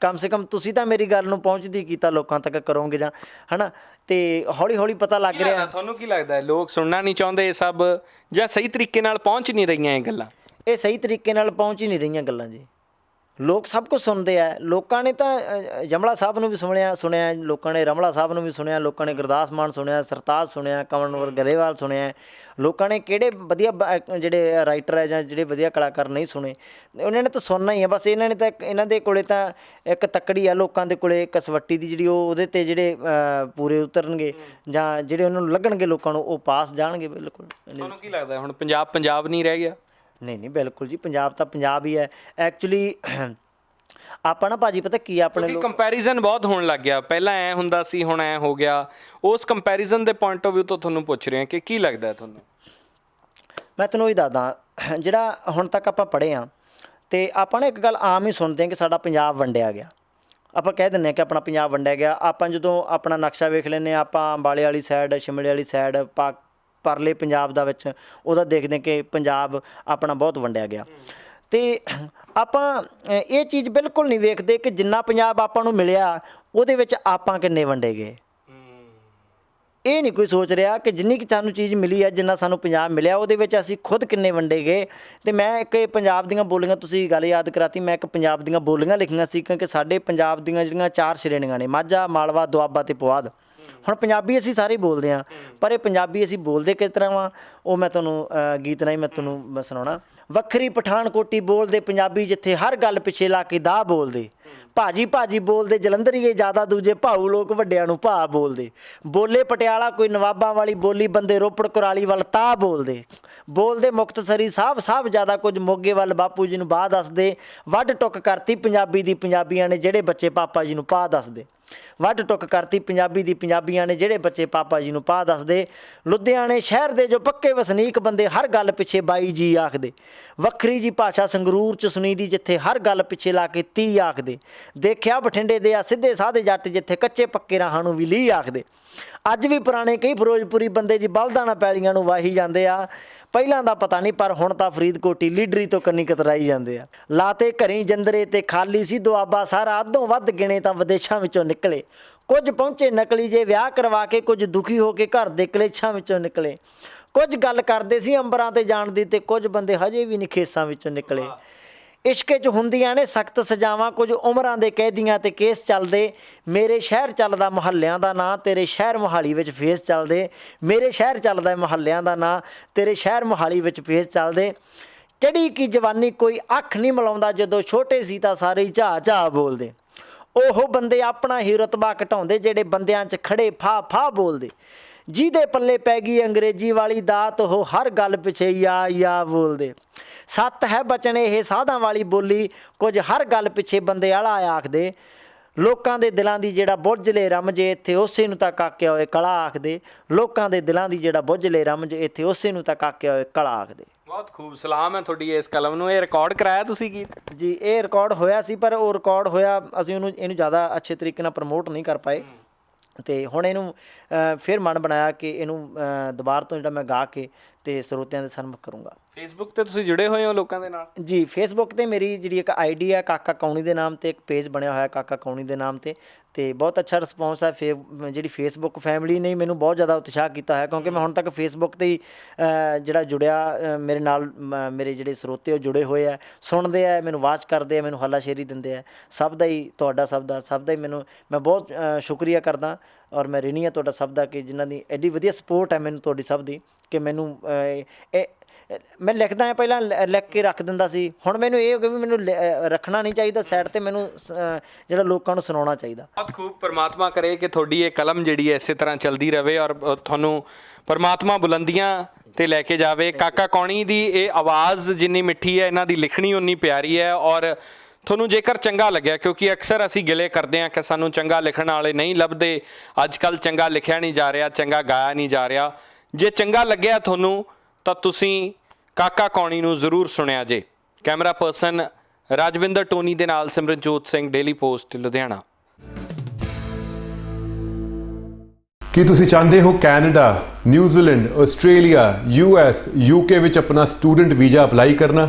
ਕਮ ਸੇ ਕਮ ਤੁਸੀਂ ਤਾਂ ਮੇਰੀ ਗੱਲ ਨੂੰ ਪਹੁੰਚਦੀ ਕੀਤਾ ਲੋਕਾਂ ਤੱਕ ਕਰੋਗੇ ਜਾਂ ਹਨਾ? ਤੇ ਹੌਲੀ ਹੌਲੀ ਪਤਾ ਲੱਗ ਰਿਹਾ। ਤੁਹਾਨੂੰ ਕੀ ਲੱਗਦਾ ਹੈ? ਲੋਕ ਸੁਣਨਾ ਨਹੀਂ ਚਾਹੁੰਦੇ ਇਹ ਸਭ ਜਾਂ ਸਹੀ ਤਰੀਕੇ ਨਾਲ ਪਹੁੰਚ ਨਹੀਂ ਰਹੀਆਂ ਇਹ ਗੱਲਾਂ? ਇਹ ਸਹੀ ਤਰੀਕੇ ਨਾਲ ਪਹੁੰਚ ਹੀ ਨਹੀਂ ਰਹੀਆਂ ਗੱਲਾਂ ਜੀ। ਲੋਕ ਸਭ ਕੁਝ ਸੁਣਦੇ ਆ। ਲੋਕਾਂ ਨੇ ਤਾਂ ਅ, ਜਮਲਾ ਸਾਹਿਬ ਨੂੰ ਵੀ ਸੁਣਿਆ ਸੁਣਿਆ ਲੋਕਾਂ ਨੇ ਰਮਲਾ ਸਾਹਿਬ ਨੂੰ ਵੀ ਸੁਣਿਆ ਲੋਕਾਂ ਨੇ ਗੁਰਦਾਸ ਮਾਨ ਸੁਣਿਆ ਸਰਤਾਜ ਸੁਣਿਆ ਕਮਲਨਵਰ ਗਰੇਵਾਲ ਸੁਣਿਆ। ਲੋਕਾਂ ਨੇ ਕਿਹੜੇ ਵਧੀਆ ਬ- ਜਿਹੜੇ ਰਾਈਟਰ ਹੈ ਜਾਂ ਜਿਹੜੇ ਵਧੀਆ ਕਲਾਕਾਰ ਨਹੀਂ ਸੁਣੇ ਉਹਨਾਂ ਨੇ ਤਾਂ ਸੁਣਨਾ ਹੀ ਹੈ ਬਸ ਇਹਨਾਂ ਨੇ ਤਾਂ ਇਹਨਾਂ ਦੇ ਕੋਲੇ ਤਾਂ ਇੱਕ ਤੱਕੜੀ ਆ ਲੋਕਾਂ ਦੇ ਕੋਲੇ ਕਸਵੱਟੀ ਦੀ ਜਿਹੜੀ ਉਹ ਉਹਦੇ ਤੇ ਜਿਹੜੇ ਪੂਰੇ ਉਤਰਨਗੇ ਜਾਂ ਜਿਹੜੇ ਉਹਨਾਂ ਨੂੰ ਲੱਗਣਗੇ ਲੋਕਾਂ ਨੂੰ ਉਹ ਪਾਸ ਜਾਣਗੇ ਬਿਲਕੁਲ। ਤੁਹਾਨੂੰ ਕੀ ਲੱਗਦਾ ਹੁਣ ਪੰਜਾਬ ਪੰਜਾਬ ਨਹੀਂ ਰਹਿ ਗਿਆ? ਨਹੀਂ ਨਹੀਂ ਬਿਲਕੁਲ ਜੀ ਪੰਜਾਬ ਤਾਂ ਪੰਜਾਬ ਹੀ ਹੈ। ਐਕਚੁਅਲੀ ਆਪਾਂ ਨਾ ਭਾਜੀ ਪਤਾ ਕੀ ਆ ਆਪਣੇ ਲੋਕ ਕੰਪੈਰੀਜ਼ਨ ਬਹੁਤ ਹੋਣ ਲੱਗ ਗਿਆ। ਪਹਿਲਾਂ ਐ ਹੁੰਦਾ ਸੀ ਹੁਣ ਐ ਹੋ ਗਿਆ। ਉਸ ਕੰਪੈਰੀਜ਼ਨ ਦੇ ਪੁਆਇੰਟ ਆਫ View ਤੋਂ ਤੁਹਾਨੂੰ ਪੁੱਛ ਰਿਹਾ ਕਿ ਕੀ ਲੱਗਦਾ ਹੈ ਤੁਹਾਨੂੰ? ਮੈਂ ਤੈਨੂੰ ਇਹ ਦੱਸਦਾ ਜਿਹੜਾ ਹੁਣ ਤੱਕ ਆਪਾਂ ਪੜ੍ਹੇ ਆ ਤੇ ਆਪਾਂ ਨਾ ਇੱਕ ਗੱਲ ਆਮ ਹੀ ਸੁਣਦੇ ਹਾਂ ਕਿ ਸਾਡਾ ਪੰਜਾਬ ਵੰਡਿਆ ਗਿਆ। ਆਪਾਂ ਕਹਿ ਦਿੰਦੇ ਹਾਂ ਕਿ ਆਪਣਾ ਪੰਜਾਬ ਵੰਡਿਆ ਗਿਆ। ਆਪਾਂ ਜਦੋਂ ਆਪਣਾ ਨਕਸ਼ਾ ਵੇਖ ਲੈਂਦੇ ਹਾਂ ਆਪਾਂ ਅੰਬਾਲੇ ਵਾਲੀ ਸਾਈਡ ਸ਼ਿਮਲੇ ਵਾਲੀ ਸਾਈਡ ਪਾ ਪਰਲੇ ਪੰਜਾਬ ਦਾ ਵਿੱਚ ਉਹਦਾ ਦੇਖਦੇ ਕਿ ਪੰਜਾਬ ਆਪਣਾ ਬਹੁਤ ਵੰਡਿਆ ਗਿਆ। ਤੇ ਆਪਾਂ ਇਹ ਚੀਜ਼ ਬਿਲਕੁਲ ਨਹੀਂ ਵੇਖਦੇ ਕਿ ਜਿੰਨਾ ਪੰਜਾਬ ਆਪਾਂ ਨੂੰ ਮਿਲਿਆ ਉਹਦੇ ਵਿੱਚ ਆਪਾਂ ਕਿੰਨੇ ਵੰਡੇ ਗਏ। ਇਹ ਨਹੀਂ ਕੋਈ ਸੋਚ ਰਿਹਾ ਕਿ ਜਿੰਨੀ ਕਿ ਸਾਨੂੰ ਚੀਜ਼ ਮਿਲੀ ਹੈ ਜਿੰਨਾ ਸਾਨੂੰ ਪੰਜਾਬ ਮਿਲਿਆ ਉਹਦੇ ਵਿੱਚ ਅਸੀਂ ਖੁਦ ਕਿੰਨੇ ਵੰਡੇ ਗਏ। ਤੇ ਮੈਂ ਇੱਕ ਪੰਜਾਬ ਦੀਆਂ ਬੋਲੀਆਂ ਤੁਸੀਂ ਗੱਲ ਯਾਦ ਕਰਾਤੀ ਮੈਂ ਇੱਕ ਪੰਜਾਬ ਦੀਆਂ ਬੋਲੀਆਂ ਲਿਖੀਆਂ ਸੀ ਕਿਉਂਕਿ ਸਾਡੇ ਪੰਜਾਬ ਦੀਆਂ ਜਿਹੜੀਆਂ ਚਾਰ ਸ਼੍ਰੇਣੀਆਂ ਨੇ ਮਾਝਾ ਮਾਲਵਾ ਦੁਆਬਾ ਤੇ ਪੁਆਧ। ਹੁਣ ਪੰਜਾਬੀ ਅਸੀਂ ਸਾਰੇ ਬੋਲਦੇ ਹਾਂ ਪਰ ਇਹ ਪੰਜਾਬੀ ਅਸੀਂ ਬੋਲਦੇ ਕਿਸ ਤਰ੍ਹਾਂ ਵਾ ਉਹ ਮੈਂ ਤੁਹਾਨੂੰ ਗੀਤ ਰਾਹੀਂ ਮੈਂ ਤੁਹਾਨੂੰ ਸੁਣਾਉਣਾ। ਵੱਖਰੀ ਪਠਾਨਕੋਟੀ ਬੋਲਦੇ ਪੰਜਾਬੀ ਜਿੱਥੇ ਹਰ ਗੱਲ ਪਿੱਛੇ ਲਾ ਕੇ ਦਾ ਬੋਲਦੇ। ਭਾਜੀ ਭਾਜੀ ਬੋਲਦੇ, ਜਲੰਧਰੀਏ ਜ਼ਿਆਦਾ ਦੂਜੇ, ਭਾਊ ਲੋਕ ਵੱਡਿਆਂ ਨੂੰ ਭਾ ਬੋਲਦੇ। ਬੋਲੇ ਪਟਿਆਲਾ ਕੋਈ ਨਵਾਬਾਂ ਵਾਲੀ ਬੋਲੀ, ਬੰਦੇ ਰੋਪੜ ਕੁਰਾਲੀ ਵੱਲ ਤਾ ਬੋਲਦੇ। ਬੋਲਦੇ ਮੁਕਤਸਰੀ ਸਾਹਿਬ ਸਾਹਿਬ ਜ਼ਿਆਦਾ ਕੁਝ ਮੋਗੇ ਵੱਲ ਬਾਪੂ ਜੀ ਨੂੰ ਬਾਹ ਦੱਸਦੇ। ਵੱਡ ਟੁੱਕ ਕਰਤੀ ਪੰਜਾਬੀ ਦੀ ਪੰਜਾਬੀਆਂ ਨੇ ਜਿਹੜੇ ਬੱਚੇ ਪਾਪਾ ਜੀ ਨੂੰ ਪਾ ਦੱਸਦੇ। ਵੱਡ ਟੁੱਕ ਕਰਤੀ ਪੰਜਾਬੀ ਦੀ ਪੰਜਾਬੀਆਂ ਨੇ ਜਿਹੜੇ ਬੱਚੇ ਪਾਪਾ ਜੀ ਨੂੰ ਪਾ ਦੱਸਦੇ। ਲੁਧਿਆਣੇ ਸ਼ਹਿਰ ਦੇ ਜੋ ਪੱਕੇ ਵਸਨੀਕ ਬੰਦੇ, ਹਰ ਗੱਲ ਪਿੱਛੇ ਬਾਈ ਜੀ ਆਖਦੇ। ਵੱਖਰੀ ਜੀ ਭਾਸ਼ਾ ਸੰਗਰੂਰ ਚ ਸੁਣੀ ਦੀ ਜਿੱਥੇ ਹਰ ਗੱਲ ਪਿੱਛੇ ਲਾ ਕੇ ਤੀ ਆਖਦੇ। ਦੇਖਿਆ ਬਠਿੰਡੇ ਦੇ ਆ ਸਿੱਧੇ ਸਾਦੇ ਜੱਟ ਜਿੱਥੇ ਕੱਚੇ ਪੱਕੇ ਰਾਹਾਂ ਨੂੰ ਵੀ ਲੀ ਆਖਦੇ। ਅੱਜ ਵੀ ਪੁਰਾਣੇ ਕਈ ਫਿਰੋਜ਼ਪੁਰੀ ਬੰਦੇ ਜੀ ਬਲਦਾਣਾ ਪੈਲੀਆਂ ਨੂੰ ਵਾਹੀ ਜਾਂਦੇ ਆ। ਪਹਿਲਾਂ ਦਾ ਪਤਾ ਨਹੀਂ, ਪਰ ਹੁਣ ਤਾਂ ਫਰੀਦਕੋਟੀ ਲੀਡਰੀ ਤੋਂ ਕੰਨੀ ਕਤਰਾਈ ਜਾਂਦੇ ਆ। ਲਾਤੇ ਘਰੇ ਜੰਦਰੇ ਤੇ ਖਾਲੀ ਸੀ ਦੁਆਬਾ ਸਾਰਾ, ਅੱਧੋਂ ਵੱਧ ਗਿਣੇ ਤਾਂ ਵਿਦੇਸ਼ਾਂ ਵਿੱਚੋਂ ਨਿਕਲੇ। ਕੁਝ ਪਹੁੰਚੇ ਨਕਲੀ ਜੇ ਵਿਆਹ ਕਰਵਾ ਕੇ, ਕੁਝ ਦੁਖੀ ਹੋ ਕੇ ਘਰ ਦੇ ਕਲੇਸ਼ਾਂ ਵਿੱਚੋਂ ਨਿਕਲੇ। ਕੁਝ ਗੱਲ ਕਰਦੇ ਸੀ ਅੰਬਰਾਂ ਤੇ ਜਾਣ ਦੀ ਤੇ ਕੁਝ ਬੰਦੇ ਹਜੇ ਵੀ ਨਹੀਂ ਖੇਸਾਂ ਵਿੱਚੋਂ ਨਿਕਲੇ। ਇਸ਼ਕੇ 'ਚ ਹੁੰਦੀਆਂ ਨੇ ਸਖਤ ਸਜ਼ਾਵਾਂ ਕੁਝ ਉਮਰਾਂ ਦੇ ਕੈਦੀਆਂ ਤੇ ਕੇਸ ਚੱਲਦੇ। ਮੇਰੇ ਸ਼ਹਿਰ ਚੱਲਦਾ ਮੁਹੱਲਿਆਂ ਦਾ ਨਾਂ ਤੇਰੇ ਸ਼ਹਿਰ ਮੁਹਾਲੀ ਵਿੱਚ ਫੇਸ ਚੱਲਦੇ। ਮੇਰੇ ਸ਼ਹਿਰ ਚੱਲਦਾ ਮੁਹੱਲਿਆਂ ਦਾ ਨਾਂ ਤੇਰੇ ਸ਼ਹਿਰ ਮੁਹਾਲੀ ਵਿੱਚ ਫੇਸ ਚੱਲਦੇ। ਚੜੀ ਕੀ ਜਵਾਨੀ ਕੋਈ ਅੱਖ ਨਹੀਂ ਮਲਾਉਂਦਾ ਜਦੋਂ ਛੋਟੇ ਸੀ ਤਾਂ ਸਾਰੇ ਹੀ ਝਾ ਝਾ ਬੋਲਦੇ। ਉਹ ਬੰਦੇ ਆਪਣਾ ਹੀ ਰਤਬਾ ਘਟਾਉਂਦੇ ਜਿਹੜੇ ਬੰਦਿਆਂ 'ਚ ਖੜੇ ਫਾ ਫਾ ਬੋਲਦੇ। ਜਿਹਦੇ ਪੱਲੇ ਪੈ ਗਈ ਅੰਗਰੇਜ਼ੀ ਵਾਲੀ ਦਾਤ ਉਹ ਹਰ ਗੱਲ ਪਿੱਛੇ ਯਾ ਯਾ ਬੋਲਦੇ। ਸੱਤ ਹੈ ਬਚਨ ਇਹ ਸਾਧਾਂ ਵਾਲੀ ਬੋਲੀ ਕੁਝ ਹਰ ਗੱਲ ਪਿੱਛੇ ਬੰਦੇ ਆਲਾ ਆਖਦੇ। ਲੋਕਾਂ ਦੇ ਦਿਲਾਂ ਦੀ ਜਿਹੜਾ ਬੁੱਝਲੇ ਰਮਜ ਇੱਥੇ ਉਸੇ ਨੂੰ ਤਾਂ ਕਾਕਿਆ ਹੋਏ ਕਲਾ ਆਖਦੇ। ਲੋਕਾਂ ਦੇ ਦਿਲਾਂ ਦੀ ਜਿਹੜਾ ਬੁੱਝਲੇ ਰਮਜ ਇੱਥੇ ਉਸੇ ਨੂੰ ਤਾਂ ਕਾਕਿਆ ਹੋਏ ਕਲਾ ਆਖਦੇ। ਬਹੁਤ ਖੂਬ ਸਲਾਮ ਹੈ ਤੁਹਾਡੀ ਇਸ ਕਲਮ ਨੂੰ। ਇਹ ਰਿਕਾਰਡ ਕਰਾਇਆ ਤੁਸੀਂ ਗੀਤ ਜੀ ਇਹ ਰਿਕਾਰਡ ਹੋਇਆ ਸੀ ਪਰ ਉਹ ਰਿਕਾਰਡ ਹੋਇਆ ਅਸੀਂ ਉਹਨੂੰ ਇਹਨੂੰ ਜ਼ਿਆਦਾ ਅੱਛੇ ਤਰੀਕੇ ਨਾਲ ਪ੍ਰਮੋਟ ਨਹੀਂ ਕਰ ਪਾਏ। ਤੇ ਹੁਣ ਇਹਨੂੰ ਫਿਰ ਮਨ ਬਣਾਇਆ ਕਿ ਇਹਨੂੰ ਅ, ਦੁਬਾਰਾ ਤੋਂ ਜਿਹੜਾ ਮੈਂ ਗਾ ਕੇ ਤੇ ਸਰੋਤਿਆਂ ਦੇ ਸਨਮੁਖ ਕਰੂੰਗਾ। ਫੇਸਬੁੱਕ ਤੇ ਤੁਸੀਂ ਜੁੜੇ ਹੋਏ ਹੋ ਲੋਕਾਂ ਦੇ ਨਾਲ? ਜੀ ਫੇਸਬੁੱਕ ਤੇ ਮੇਰੀ ਜਿਹੜੀ ਇੱਕ ਆਈਡੀ ਹੈ ਕਾਕਾ ਕੌਣੀ ਦੇ ਨਾਮ ਤੇ ਇੱਕ ਪੇਜ ਬਣਿਆ ਹੋਇਆ ਕਾਕਾ ਕੌਣੀ ਦੇ ਨਾਮ ਤੇ। ਤੇ ਬਹੁਤ ਅੱਛਾ ਰਿਸਪੌਂਸ ਹੈ ਫੇ ਜਿਹੜੀ ਫੇਸਬੁੱਕ ਫੈਮਿਲੀ ਨੇ ਮੈਨੂੰ ਬਹੁਤ ਜ਼ਿਆਦਾ ਉਤਸ਼ਾਹ ਕੀਤਾ ਹੈ ਕਿਉਂਕਿ ਮੈਂ ਹੁਣ ਤੱਕ ਫੇਸਬੁੱਕ ਤੇ ਹੀ ਜਿਹੜਾ ਜੁੜਿਆ ਮੇਰੇ ਨਾਲ ਮੇਰੇ ਜਿਹੜੇ ਸਰੋਤੇ ਉਹ ਜੁੜੇ ਹੋਏ ਆ, ਸੁਣਦੇ ਆ, ਮੈਨੂੰ ਵਾਚ ਕਰਦੇ ਆ, ਮੈਨੂੰ ਹੱਲਾਸ਼ੇਰੀ ਦਿੰਦੇ ਆ। ਸਭ ਦਾ ਹੀ, ਤੁਹਾਡਾ ਸਭ ਦਾ ਸਭ ਦਾ ਹੀ ਮੈਨੂੰ, ਮੈਂ ਬਹੁਤ ਸ਼ੁਕਰੀਆ ਕਰਦਾ, ਔਰ ਮੈਂ ਰਿਣੀ ਆ ਤੁਹਾਡਾ ਸਭ ਦਾ ਕਿ ਜਿਨ੍ਹਾਂ ਦੀ ਐਡੀ ਵਧੀਆ ਸਪੋਰਟ ਹੈ ਮੈਨੂੰ ਤੁਹਾਡੀ ਸਭ ਦੀ, ਕਿ ਮੈਨੂੰ ਇਹ ਮੈਂ ਲਿਖਦਾ ਹਾਂ ਪਹਿਲਾਂ ਲ- ਲਿਖ ਕੇ ਰੱਖ ਦਿੰਦਾ ਸੀ। ਹੁਣ ਮੈਨੂੰ ਇਹ ਹੋ ਗਿਆ ਵੀ ਮੈਨੂੰ ਰੱਖਣਾ ਨਹੀਂ ਚਾਹੀਦਾ ਸਾਈਡ ਤੇ ਮੈਨੂੰ ਜਿਹੜਾ ਲੋਕਾਂ ਨੂੰ ਸੁਣਾਉਣਾ ਚਾਹੀਦਾ। ਬਹੁਤ ਖੂਬ ਪਰਮਾਤਮਾ ਕਰੇ ਕਿ ਤੁਹਾਡੀ ਇਹ ਕਲਮ ਜਿਹੜੀ ਹੈ ਇਸੇ ਤਰ੍ਹਾਂ ਚੱਲਦੀ ਰਵੇ ਔਰ ਤੁਹਾਨੂੰ ਪਰਮਾਤਮਾ ਬੁਲੰਦੀਆਂ ਤੇ ਲੈ ਕੇ ਜਾਵੇ। ਕਾਕਾ ਕੌਣੀ ਦੀ ਇਹ ਆਵਾਜ਼ ਜਿੰਨੀ ਮਿੱਠੀ ਹੈ ਇਹਨਾਂ ਦੀ ਲਿਖਣੀ ਉਨੀ ਪਿਆਰੀ ਹੈ ਔਰ ਤੁਹਾਨੂੰ ਜੇਕਰ ਚੰਗਾ ਲੱਗਿਆ ਕਿਉਂਕਿ ਅਕਸਰ ਅਸੀਂ ਗਿਲੇ ਕਰਦੇ ਹਾਂ ਕਿ ਸਾਨੂੰ ਚੰਗਾ ਲਿਖਣ ਵਾਲੇ ਨਹੀਂ ਲੱਭਦੇ। ਅੱਜ ਕੱਲ ਚੰਗਾ ਲਿਖਿਆ ਨਹੀਂ ਜਾ ਰਿਹਾ ਚੰਗਾ ਗਾਇਆ ਨਹੀਂ ਜਾ ਰਿਹਾ। ਜੇ ਚੰਗਾ ਲੱਗਿਆ ਤੁਹਾਨੂੰ ਤਾਂ ਤੁਸੀਂ ਕਾਕਾ ਕੌਣੀ ਨੂੰ ਜ਼ਰੂਰ ਸੁਣਿਆ ਜੇ। ਕੈਮਰਾ ਪਰਸਨ ਰਾਜਵਿੰਦਰ ਟੋਨੀ ਦੇ ਨਾਲ ਸਿਮਰਨਜੋਤ ਸਿੰਘ, ਡੇਲੀ ਪੋਸਟ, ਲੁਧਿਆਣਾ। ਕੀ ਤੁਸੀਂ ਚਾਹੁੰਦੇ ਹੋ Canada, New Zealand, Australia US UK ਵਿੱਚ ਆਪਣਾ ਸਟੂਡੈਂਟ ਵੀਜ਼ਾ ਅਪਲਾਈ ਕਰਨਾ?